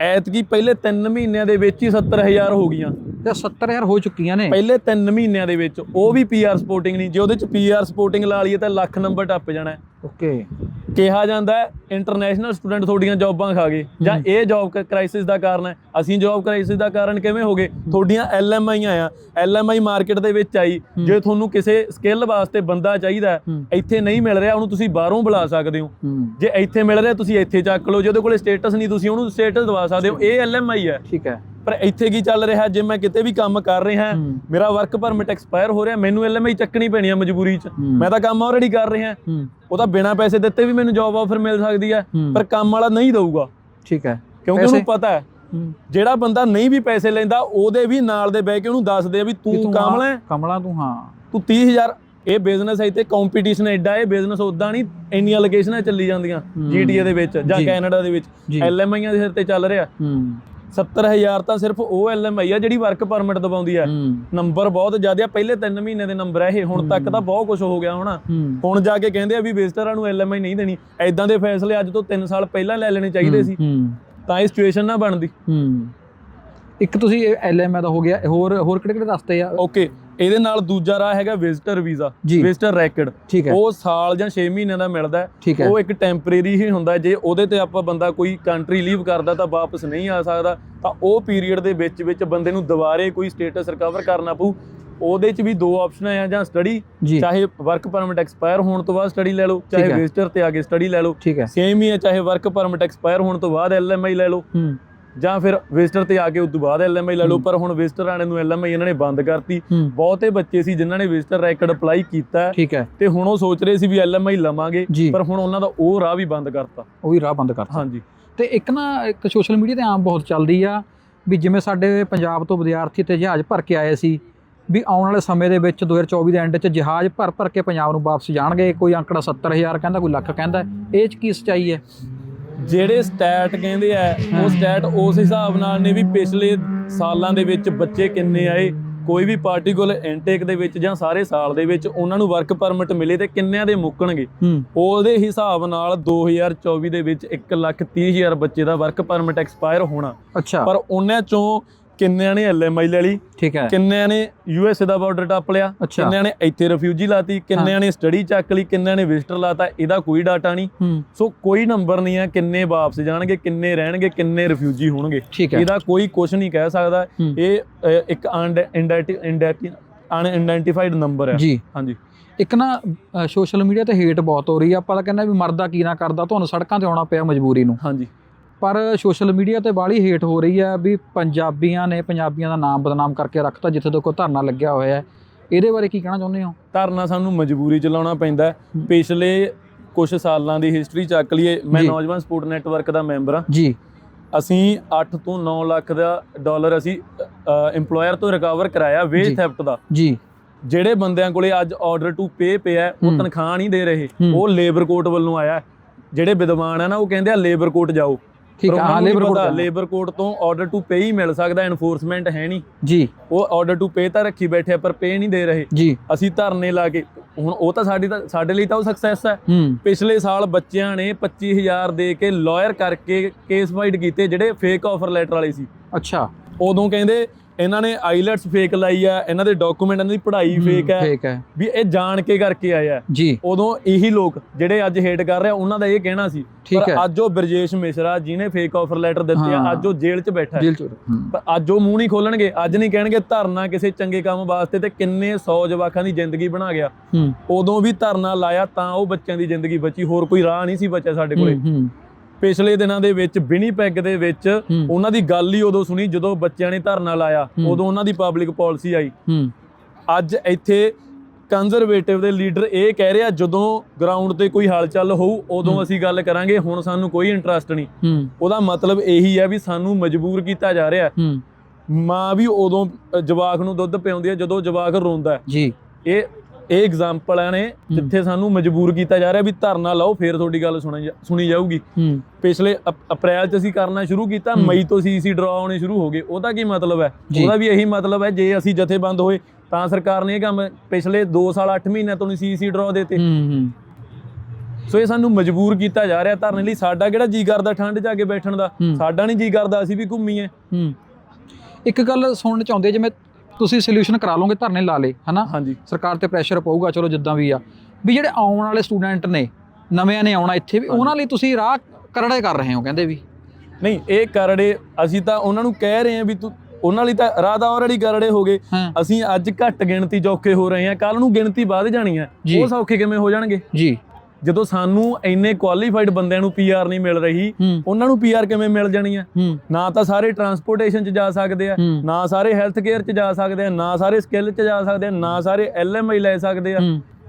ਐਤਕੀ ਪਹਿਲੇ 3 ਮਹੀਨਿਆਂ ਦੇ ਵਿੱਚ ਹੀ 70000 ਹੋ ਗਈਆਂ। ਤੇ 70000 ਹੋ ਚੁੱਕੀਆਂ ਨੇ। ਪਹਿਲੇ 3 ਮਹੀਨਿਆਂ ਦੇ ਵਿੱਚ ਉਹ ਵੀ ਪੀਆਰ ਸਪੋਰਟਿੰਗ ਨਹੀਂ ਜੇ ਉਹਦੇ ਚ ਪੀਆਰ ਸਪੋਰਟਿੰਗ ਲਾ ਲਈਏ ਤਾਂ ਲੱਖ ਨੰਬਰ ਟੱਪ ਜਾਣਾ। ਓਕੇ। ਕਿਹਾ ਜਾਂਦਾ ਹੈ ਇੰਟਰਨੈਸ਼ਨਲ ਸਟੂਡੈਂਟ ਤੁਹਾਡੀਆਂ ਜੌਬਾਂ ਖਾ ਗਏ। ਜਾਂ ਇਹ ਜੌਬ ਕ੍ਰਾਈਸਿਸ ਦਾ ਕਾਰਨ ਹੈ। ਅਸੀਂ ਜੌਬ ਕ੍ਰਾਈਸਿਸ ਦਾ ਕਾਰਨ ਕਿਵੇਂ ਹੋ ਗਏ? ਤੁਹਾਡੀਆਂ ਐਲਐਮਆਈ ਆ ਐਲਐਮਆਈ ਮਾਰਕੀਟ ਦੇ ਵਿੱਚ ਆਈ। ਜੇ ਤੁਹਾਨੂੰ ਕਿਸੇ ਸਕਿੱਲ ਵਾਸਤੇ ਬੰਦਾ ਚਾਹੀਦਾ। ਇੱਥੇ ਨਹੀਂ ਮਿਲ ਰਿਹਾ ਉਹਨੂੰ ਤੁਸੀਂ ਬਾਹਰੋਂ ਬੁਲਾ ਸਕਦੇ ਹੋ। ਹੂੰ। ਜੇ ਇੱਥੇ ਮਿਲ ਰਿਹਾ ਤੁਸੀਂ ਇੱਥੇ ਚੱਕ ਲਓ। ਜੇ ਉਹਦੇ ਕੋਲੇ ਸਟੇਟਸ ਨਹੀਂ ਤੁਸੀਂ ਉਹਨੂੰ ਸਟੇਟਸ ਦਵਾ ਸਕਦੇ ਹੋ। ਇਹ ਐਲਐਮਆਈ ਹੈ। ਠੀਕ ਹੈ। ਪਰ ਇੱਥੇ ਕੀ ਚੱਲ ਰਿਹਾ ਜੇ ਮੈਂ ਕਿਤੇ ਵੀ ਕੰਮ ਕਰ ਰਿਹਾ। ਮੇਰਾ ਵਰਕ ਪਰਮਿਟ ਐਕਸਪਾਇਰ ਹੋ ਰਿਹਾ ਮੈਨੂੰ ਐਲਐਮਆਈ ਚੱਕਣੀ ਪੈਣੀ ਆ ਮਜਬੂਰੀ 'ਚ। ਮੈਂ ਤਾਂ ਕੰਮ ਆਲਰੇਡੀ ਕਰ ਰਿਹਾ ਉਹ ਤਾਂ ਬਿਨਾਂ ਪੈਸੇ ਦਿੱਤੇ ਵੀ ਮੈਨੂੰ ਜੌਬ ਆਫਰ ਮਿਲ ਸਕਦੀ ਹੈ। ਪਰ ਕੰਮ ਵਾਲਾ ਨਹੀਂ ਦਊਗਾ ਠੀਕ ਹੈ ਕਿਉਂਕਿ? ਉਹਨੂੰ ਪਤਾ ਹੈ ਜਿਹੜਾ ਬੰਦਾ ਨਹੀਂ ਵੀ ਪੈਸੇ ਲੈਂਦਾ ਉਹਦੇ ਵੀ ਨਾਲ ਦੇ ਬਹਿ ਕੇ ਉਹਨੂੰ ਦੱਸਦੇ ਆ ਵੀ ਤੂੰ ਕਾਮਲਾ ਹੈ ਕਮਲਾ ਤੂੰ ਹਾਂ ਤੂੰ 30000 ਇਹ ਬਿਜ਼ਨਸ ਹੈ ਤੇ ਕੰਪੀਟੀਸ਼ਨ ਐਡਾ ਇਹ ਬਿਜ਼ਨਸ ਉਦਾਂ ਨਹੀਂ ਇੰਨੀਆਂ ਲੋਕੇਸ਼ਨਾਂ ਚੱਲੀ ਜਾਂਦੀਆਂ ਜੀਟੀਏ ਦੇ ਵਿੱਚ ਜਾਂ। ਕੈਨੇਡਾ ਦੇ ਵਿੱਚ। ਐਲਐਮਆਈਆਂ ਦੇ ਸਿਰ ਤੇ ਚੱਲ ਰਿਹਾ 70000 ਤਾਂ ਸਿਰਫ ਉਹ ਐਲਐਮਆਈ ਆ ਜਿਹੜੀ ਵਰਕ ਪਰਮਿਟ ਦਵਾਉਂਦੀ ਆ। ਨੰਬਰ ਬਹੁਤ ਜ਼ਿਆਦਾ ਆ। ਪਹਿਲੇ 3 ਮਹੀਨੇ ਦੇ ਨੰਬਰ ਆ ਇਹ। ਹੁਣ ਤੱਕ ਤਾਂ ਬਹੁਤ ਕੁਝ ਹੋ ਗਿਆ ਹੋਣਾ। ਹੁਣ ਜਾ ਕੇ ਕਹਿੰਦੇ ਆ ਵੀ ਵਿਜ਼ਟਰਾਂ ਨੂੰ ਐਲਐਮਆਈ ਨਹੀਂ ਦੇਣੀ। ਐਦਾਂ ਦੇ ਫੈਸਲੇ ਅੱਜ ਤੋਂ 3 ਸਾਲ ਪਹਿਲਾਂ ਲੈ ਲੈਣੇ ਚਾਹੀਦੇ ਸੀ। ਤਾਂ ਇਹ ਸਿਚੁਏਸ਼ਨ ਨਾ ਬਣਦੀ। ਇੱਕ ਤੁਸੀਂ ਐਲਐਮਏ ਦਾ ਹੋ ਗਿਆ। ਹੋਰ ਹੋਰ ਕਿਹੜੇ ਕਿਹੜੇ ਰਸਤੇ ਆ? ਓਕੇ। ਇਹਦੇ ਨਾਲ ਦੂਜਾ ਰਾਹ ਹੈਗਾ ਵਿਜ਼ਟਰ ਵੀਜ਼ਾ। ਵਿਜ਼ਟਰ ਰੈਕਡ ਉਹ ਸਾਲ ਜਾਂ 6 ਮਹੀਨਿਆਂ ਦਾ ਮਿਲਦਾ ਉਹ ਇੱਕ ਟੈਂਪਰੇਰੀ ਹੀ ਹੁੰਦਾ। ਜੇ ਉਹਦੇ ਤੇ ਆਪਾਂ ਬੰਦਾ ਕੋਈ ਕੰਟਰੀ ਲੀਵ ਕਰਦਾ ਤਾਂ ਵਾਪਸ ਨਹੀਂ ਆ ਸਕਦਾ। ਤਾਂ ਉਹ ਪੀਰੀਅਡ ਦੇ ਵਿੱਚ ਵਿੱਚ ਬੰਦੇ ਨੂੰ ਦੁਬਾਰੇ ਕੋਈ ਸਟੇਟਸ ਰਿਕਵਰ ਕਰਨਾ ਪਊ। ਉਹਦੇ 'ਚ ਵੀ ਦੋ ਆਪਸ਼ਨਾਂ ਆ ਜਾਂ ਸਟੱਡੀ ਚਾਹੇ ਵਰਕ ਪਰਮਿਟ ਐਕਸਪਾਇਰ ਹੋਣ ਤੋਂ ਬਾਅਦ ਸਟੱਡੀ ਲੈ ਲਓ ਚਾਹੇ। ਵਿਜ਼ਟਰ ਤੇ ਆ ਕੇ ਸਟੱਡੀ ਲੈ ਲਓ। ਸੇਮ ਹੀ। ਹੈ ਚਾਹੇ ਵਰਕ ਪਰਮਿਟ ਐਕਸਪਾਇਰ ਹੋਣ ਤੋਂ ਬਾਅਦ ਐਲਐਮਆਈ ਲੈ ਲਓ। ਜਾਂ ਫਿਰ ਵਿਜ਼ਟਰ ਤੇ ਆ ਕੇ ਉਸ ਤੋਂ ਬਾਅਦ ਐਲਐਮਆਈ ਲੈ ਲਓ ਪਰ ਹੁਣ ਵਿਜ਼ਟਰ ਆਣੇ ਨੂੰ ਐਲਐਮਆਈ ਇਹਨਾਂ ਨੇ ਬੰਦ ਕਰਤੀ। ਬਹੁਤੇ ਬੱਚੇ ਸੀ ਜਿਨ੍ਹਾਂ ਨੇ ਵਿਜ਼ਟਰ ਰੈਕਡ ਅਪਲਾਈ ਕੀਤਾ ਠੀਕ ਹੈ। ਤੇ ਹੁਣ ਉਹ ਸੋਚ ਰਹੇ ਸੀ ਵੀ ਐਲਐਮਆਈ ਲਵਾਂਗੇ। ਪਰ ਹੁਣ ਉਹਨਾਂ ਦਾ ਉਹ ਰਾਹ ਵੀ ਬੰਦ ਕਰਤਾ। ਉਹ ਵੀ ਰਾਹ ਬੰਦ ਕਰਤਾ। ਹਾਂਜੀ। ਤੇ ਇੱਕ ਨਾ ਇੱਕ ਸੋਸ਼ਲ ਮੀਡੀਆ ਤੇ ਆਮ ਬਹੁਤ ਚੱਲਦੀ ਆ ਵੀ ਜਿਵੇਂ ਸਾਡੇ ਪੰਜਾਬ ਤੋਂ ਵਿਦਿਆਰਥੀ ਤੇ ਜਹਾਜ਼ ਭਰ ਕੇ ਆਏ ਸੀ ਵੀ ਆਉਣ ਵਾਲੇ ਸਮੇਂ ਦੇ ਵਿੱਚ 2024 ਦੇ ਐਂਡ 'ਚ ਜਹਾਜ਼ ਭਰ ਭਰ ਕੇ ਪੰਜਾਬ ਨੂੰ ਵਾਪਸ ਜਾਣਗੇ ਕੋਈ ਅੰਕੜਾ 70000 ਕਹਿੰਦਾ ਕੋਈ ਲੱਖ ਕਹਿੰਦਾ ਇਹ 'ਚ ਕੀ ਸੱਚਾਈ ਹੈ? ਜਿਹੜੇ ਸਟੈਟ ਕਹਿੰਦੇ ਆ ਉਹ ਸਟੈਟ ਉਸ ਹਿਸਾਬ ਨਾਲ ਨੇ ਵੀ ਪਿਛਲੇ ਸਾਲਾਂ ਦੇ ਵਿੱਚ ਬੱਚੇ ਕਿੰਨੇ ਆਏ ਕੋਈ ਵੀ ਪਾਰਟਿਕੂਲਰ ਇਨਟੇਕ ਦੇ ਵਿੱਚ ਜਾਂ ਸਾਰੇ ਸਾਲ ਦੇ ਵਿੱਚ ਉਹਨਾਂ ਨੂੰ ਵਰਕ ਪਰਮਿਟ ਮਿਲੇ ਤੇ ਕਿੰਨਿਆਂ ਦੇ ਮੁੱਕਣਗੇ? ਉਹਦੇ ਹਿਸਾਬ ਨਾਲ 2024 ਦੇ ਵਿੱਚ 130000 ਬੱਚੇ ਦਾ ਵਰਕ ਪਰਮਿਟ ਐਕਸਪਾਇਰ ਹੋਣਾ। ਪਰ ਉਹਨਾਂ ਚੋਂ ਕਿੰਨਿਆਂ ਨੇ ਐਲਐਮਆਈ ਲੈ ਲਈ? ਠੀਕ ਹੈ। ਕਿੰਨਿਆਂ ਨੇ ਯੂਐਸਏ ਦਾ ਬਾਰਡਰ ਟੱਪ ਲਿਆ। ਕਿੰਨਿਆਂ ਨੇ ਇੱਥੇ ਰਿਫਿਊਜੀ ਲਾਤੀ? ਕਿੰਨਿਆਂ ਨੇ ਸਟੱਡੀ ਚੱਕ ਲਈ? ਕਿੰਨਿਆਂ ਨੇ ਵਿਜ਼ਟਰ ਲਾਤਾ? ਇਹਦਾ ਕੋਈ ਡਾਟਾ ਨਹੀਂ। ਹੂੰ। ਸੋ ਕੋਈ ਨੰਬਰ ਨਹੀਂ ਆ ਕਿੰਨੇ ਵਾਪਸ ਜਾਣਗੇ ਕਿੰਨੇ ਰਹਿਣਗੇ ਕਿੰਨੇ ਰਿਫਿਊਜੀ ਹੋਣਗੇ। ਹੈ। ਇਹਦਾ ਕੋਈ ਕੁਝ ਨਹੀਂ ਕਹਿ ਸਕਦਾ। ਹੂੰ। ਇਹ ਇੱਕ ਅਨਆਇਡੈਂਟੀਫਾਈਡ ਨੰਬਰ ਹੈ। ਜੀ। ਹਾਂਜੀ। ਇੱਕ ਨਾ ਸੋਸ਼ਲ ਮੀਡੀਆ ਤੇ ਹੇਟ ਬਹੁਤ ਹੋ ਰਹੀ ਆ ਆਪਾਂ ਤਾਂ ਕਹਿੰਦਾ ਵੀ ਮਰਦਾ ਕੀ ਨਾ ਕਰਦਾ। ਤੁਹਾਨੂੰ ਸੜਕਾਂ ਤੇ ਆਉਣਾ ਪਿਆ ਮਜਬੂਰੀ ਨੂੰ। ਹਾਂਜੀ। ਪਰ ਸੋਸ਼ਲ ਮੀਡੀਆ ਤੇ ਬਾਹਲੀ ਹੇਟ ਹੋ ਰਹੀ ਹੈ ਵੀ ਪੰਜਾਬੀਆਂ ਨੇ ਪੰਜਾਬੀਆਂ ਦਾ ਨਾਮ ਬਦਨਾਮ ਕਰਕੇ ਰੱਖਤਾ ਜਿੱਥੇ ਤੋਂ ਕੋਈ ਧਰਨਾ ਲੱਗਿਆ ਹੋਇਆ ਹੈ ਇਹਦੇ ਬਾਰੇ ਕੀ ਕਹਿਣਾ ਚਾਹੁੰਦੇ ਹੋ ਧਰਨਾ ਸਾਨੂੰ ਮਜਬੂਰੀ ਚ ਲਾਉਣਾ ਪੈਂਦਾ। ਪਿਛਲੇ ਕੁਝ ਸਾਲਾਂ ਦੀ ਹਿਸਟਰੀ ਚੱਕ ਲਈਏ ਮੈਂ। ਨੌਜਵਾਨ ਸਪੋਰਟ ਨੈਟਵਰਕ ਦਾ ਮੈਂਬਰ ਹਾਂ ਜੀ ਅਸੀਂ 8 ਤੋਂ 9 ਲੱਖ ਦਾ ਡਾਲਰ ਅਸੀਂ EMPLOYER ਤੋਂ ਰਿਕਵਰ ਕਰਾਇਆ ਵੇਜ। ਥੈਫਟ ਦਾ ਜੀ ਜਿਹੜੇ ਬੰਦਿਆਂ ਕੋਲੇ ਅੱਜ ਆਰਡਰ ਟੂ ਪੇ ਪਿਆ ਉਹ। ਤਨਖਾਹ ਨਹੀਂ ਦੇ ਰਹੇ। ਉਹ ਲੇਬਰ ਕੋਰਟ ਵੱਲੋਂ ਆਇਆ। ਜਿਹੜੇ ਵਿਦਵਾਨ ਆ ਨਾ ਉਹ ਕਹਿੰਦੇ ਆ ਲੇਬਰ ਕੋਰਟ ਜਾਓ ਠੀਕ ਹਾਂ ਲੇਬਰ ਕੋਡ ਲੇਬਰ ਕੋਰਟ ਤੋਂ ਆਰਡਰ ਟੂ ਪੇ ਹੀ ਮਿਲ ਸਕਦਾ ਐਨਫੋਰਸਮੈਂਟ ਹੈ ਨਹੀਂ। ਜੀ। ਉਹ ਆਰਡਰ ਟੂ ਪੇ ਤਾਂ ਰੱਖੀ ਬੈਠੇ ਆ, ਪਰ ਪੇ ਨਹੀਂ ਦੇ ਰਹੇ। ਜੀ। ਅਸੀਂ ਧਰਨੇ ਲਾ ਕੇ ਹੁਣ ਉਹ ਤਾਂ ਸਾਡੀ ਤਾਂ ਸਾਡੇ ਲਈ ਤਾਂ ਉਹ ਸਕਸੈਸ ਹੂੰ। ਪਿਛਲੇ ਸਾਲ ਬੱਚਿਆਂ ਨੇ 25000 ਦੇ ਕੇ ਲਾਇਰ ਕਰਕੇ ਕੇਸ ਫਾਈਟ ਕੀਤੇ ਜਿਹੜੇ ਫੇਕ ਆਫਰ ਲੈਟਰ ਵਾਲੇ ਸੀ। ਅੱਛਾ। ਉਦੋਂ ਕਹਿੰਦੇ ਇਹਨਾਂ ਨੇ ਆਈਲੈਟਸ ਫੇਕ ਲਾਈ ਆ ਇਹਨਾਂ ਦੇ ਡਾਕੂਮੈਂਟ ਇਹਨਾਂ ਦੀ ਪੜ੍ਹਾਈ ਫੇਕ ਹੈ ਫੇਕ ਹੈ ਵੀ ਇਹ ਜਾਣ ਕੇ ਕਰਕੇ ਆਏ ਆ। ਜੀ। ਉਦੋਂ ਇਹੀ ਲੋਕ ਜਿਹੜੇ ਅੱਜ ਹੇਟ ਕਰ ਰਹੇ ਆ ਉਹਨਾਂ ਦਾ ਇਹ ਕਹਿਣਾ ਸੀ ਠੀਕ ਪਰ ਹੈ। ਅੱਜ ਉਹ ਬਰਜੇਸ਼ ਮਿਸ਼ਰਾ ਜਿਹਨੇ ਫੇਕ ਆਫਰ ਲੈਟਰ ਦਿੱਤੇ ਆ ਹਾਂ। ਅੱਜ ਉਹ ਜੇਲ੍ਹ 'ਚ ਬੈਠਾ ਹੈ। ਦਿਲ ਪਰ ਅੱਜ ਉਹ ਮੂੰਹ ਨਹੀਂ ਖੋਲਣਗੇ ਅੱਜ ਨਹੀਂ ਕਹਿਣਗੇ ਧਰਨਾ ਕਿਸੇ ਚੰਗੇ ਕੰਮ ਵਾਸਤੇ ਤੇ ਕਿੰਨੇ 100 ਜਵਾਕਾਂ ਦੀ ਜ਼ਿੰਦਗੀ ਬਣਾ ਗਿਆ। ਉਦੋਂ ਵੀ ਧਰਨਾ ਲਾਇਆ ਤਾਂ ਉਹ ਬੱਚਿਆਂ ਦੀ ਜ਼ਿੰਦਗੀ ਬਚੀ ਹੋਰ ਕੋਈ ਰਾਹ ਨਹੀਂ ਸੀ ਬਚਿਆ ਸਾਡੇ ਕੋਲੇ। ਪਿਛਲੇ ਦਿਨਾਂ ਦੇ ਵਿੱਚ ਬਿਨੀ ਪੈਗ ਦੇ ਵਿੱਚ। ਉਹਨਾਂ ਦੀ ਗੱਲ ਹੀ ਉਦੋਂ ਸੁਣੀ ਜਦੋਂ ਬੱਚਿਆਂ ਨੇ ਧਰਨਾ ਲਾਇਆ। ਉਦੋਂ ਉਹਨਾਂ ਦੀ ਪਬਲਿਕ ਪਾਲਿਸੀ ਆਈ। ਅੱਜ ਇੱਥੇ ਕੰਜ਼ਰਵੇਟਿਵ ਦੇ ਲੀਡਰ ਇਹ ਕਹਿ ਰਿਹਾ ਜਦੋਂ ਗਰਾਊਂਡ ਤੇ ਕੋਈ ਹਲਚਲ ਹੋਊ ਉਦੋਂ ਅਸੀਂ ਗੱਲ ਕਰਾਂਗੇ ਹੁਣ ਸਾਨੂੰ ਕੋਈ ਇੰਟਰਸਟ ਨਹੀਂ। ਉਹਦਾ ਮਤਲਬ ਇਹੀ ਹੈ ਵੀ ਸਾਨੂੰ ਮਜਬੂਰ ਕੀਤਾ ਜਾ ਰਿਹਾ ਮਾਂ ਵੀ ਉਦੋਂ ਜਵਾਕ ਨੂੰ ਦੁੱਧ ਪਿਆਉਂਦੀ ਹੈ ਜਦੋਂ ਜਵਾਕ ਰੋਂਦਾ ਹੈ। ਜੀ। ਇਹ ਇਹ ਐਗਜ਼ਾਮਪਲਾਂ ਨੇ ਜਿੱਥੇ ਸਾਨੂੰ ਮਜਬੂਰ ਕੀਤਾ ਜਾ ਰਿਹਾ ਵੀ ਧਰਨਾ ਲਾਓ ਫੇਰ ਤੁਹਾਡੀ ਗੱਲ ਸੁਣੀ ਜਾਊਗੀ। ਪਿਛਲੇ ਅਪ- ਅਪ੍ਰੈਲ ਚ ਅਸੀਂ ਕਰਨਾ ਸ਼ੁਰੂ ਕੀਤਾ ਮਈ ਤੋਂ ਸੀਸੀ ਡਰਾ ਆਉਣੇ ਸ਼ੁਰੂ ਹੋ ਗਏ। ਉਹਦਾ ਕੀ ਮਤਲਬ ਹੈ। ਉਹਦਾ ਵੀ ਇਹੀ ਮਤਲਬ ਹੈ ਜੇ ਅਸੀਂ ਜਥੇਬੰਦ ਹੋਏ ਤਾਂ ਸਰਕਾਰ ਨੇ ਇਹ ਕੰਮ ਪਿਛਲੇ 2 ਸਾਲ 8 ਮਹੀਨਿਆਂ ਤੋਂ ਨਹੀਂ ਸੀਸੀ ਡਰਾ ਦੇਤੇ। ਸੋ ਇਹ ਸਾਨੂੰ ਮਜਬੂਰ ਕੀਤਾ ਜਾ ਰਿਹਾ ਧਰਨੇ ਲਈ। ਸਾਡਾ ਕਿਹੜਾ ਜੀ ਕਰਦਾ ਠੰਡ 'ਚ ਆ ਕੇ ਬੈਠਣ ਦਾ। ਸਾਡਾ ਨਹੀਂ ਜੀ ਕਰਦਾ ਅਸੀਂ ਵੀ ਘੁੰਮੀਏ। ਇੱਕ ਗੱਲ ਸੁਣਨ ਚਾਹੁੰਦੇ ਜਿਵੇਂ ਤੁਸੀਂ ਸੋਲੂਸ਼ਨ ਕਰਾ ਲਓਗੇ ਧਰਨੇ ਲਾ ਲੇ ਹਨਾ? ਹਾਂਜੀ। ਸਰਕਾਰ ਤੇ ਪ੍ਰੈਸ਼ਰ ਪਊਗਾ ਚਲੋ ਜਿੱਦਾਂ ਵੀ ਆ। ਵੀ ਜਿਹੜੇ ਆਉਣ ਵਾਲੇ ਸਟੂਡੈਂਟ ਨੇ ਨਵਿਆਂ ਨੇ ਆਉਣਾ ਇੱਥੇ ਵੀ ਉਹਨਾਂ ਲਈ ਤੁਸੀਂ ਰਾਹ ਕਰੜੇ ਕਰ ਰਹੇ ਹੋ ਕਹਿੰਦੇ ਵੀ। ਨਹੀਂ ਇਹ ਕਰੜੇ ਅਸੀਂ ਤਾਂ ਉਹਨਾਂ ਨੂੰ ਕਹਿ ਰਹੇ ਹਾਂ ਵੀ ਤੂੰ ਉਹਨਾਂ ਲਈ ਤਾਂ ਰਾਦਾ ਆਲਰੇਡੀ ਕਰੜੇ ਹੋ ਗਏ। ਅਸੀਂ ਅੱਜ ਘੱਟ ਗਿਣਤੀ ਚੌਕੇ ਹੋ ਰਹੇ ਹਾਂ ਕੱਲ ਨੂੰ ਗਿਣਤੀ ਵੱਧ ਜਾਣੀ ਹੈ। ਉਹ ਸੌਖੇ ਕਿਵੇਂ ਹੋ ਜਾਣਗੇ? ਜੀ। ਜਦੋਂ ਸਾਨੂੰ ਇੰਨੇ ਕੁਆਲੀਫਾਈਡ ਬੰਦਿਆਂ ਨੂੰ ਪੀਆਰ ਨਹੀਂ ਮਿਲ ਰਹੀ ਉਹਨਾਂ ਨੂੰ ਪੀਆਰ ਕਿਵੇਂ ਮਿਲ ਜਾਣੀ ਹੂੰ। ਨਾ ਤਾਂ ਸਾਰੇ ਟਰਾਂਸਪੋਰਟੇਸ਼ਨ 'ਚ ਜਾ ਸਕਦੇ ਆ। ਨਾ ਸਾਰੇ ਹੈਲਥ ਕੇਅਰ 'ਚ ਜਾ ਸਕਦੇ ਆ ਨਾ ਸਾਰੇ ਸਕਿੱਲ 'ਚ ਜਾ ਸਕਦੇ ਆ ਨਾ ਸਾਰੇ ਐਲਐਮਆਈ ਲੈ ਸਕਦੇ ਆ।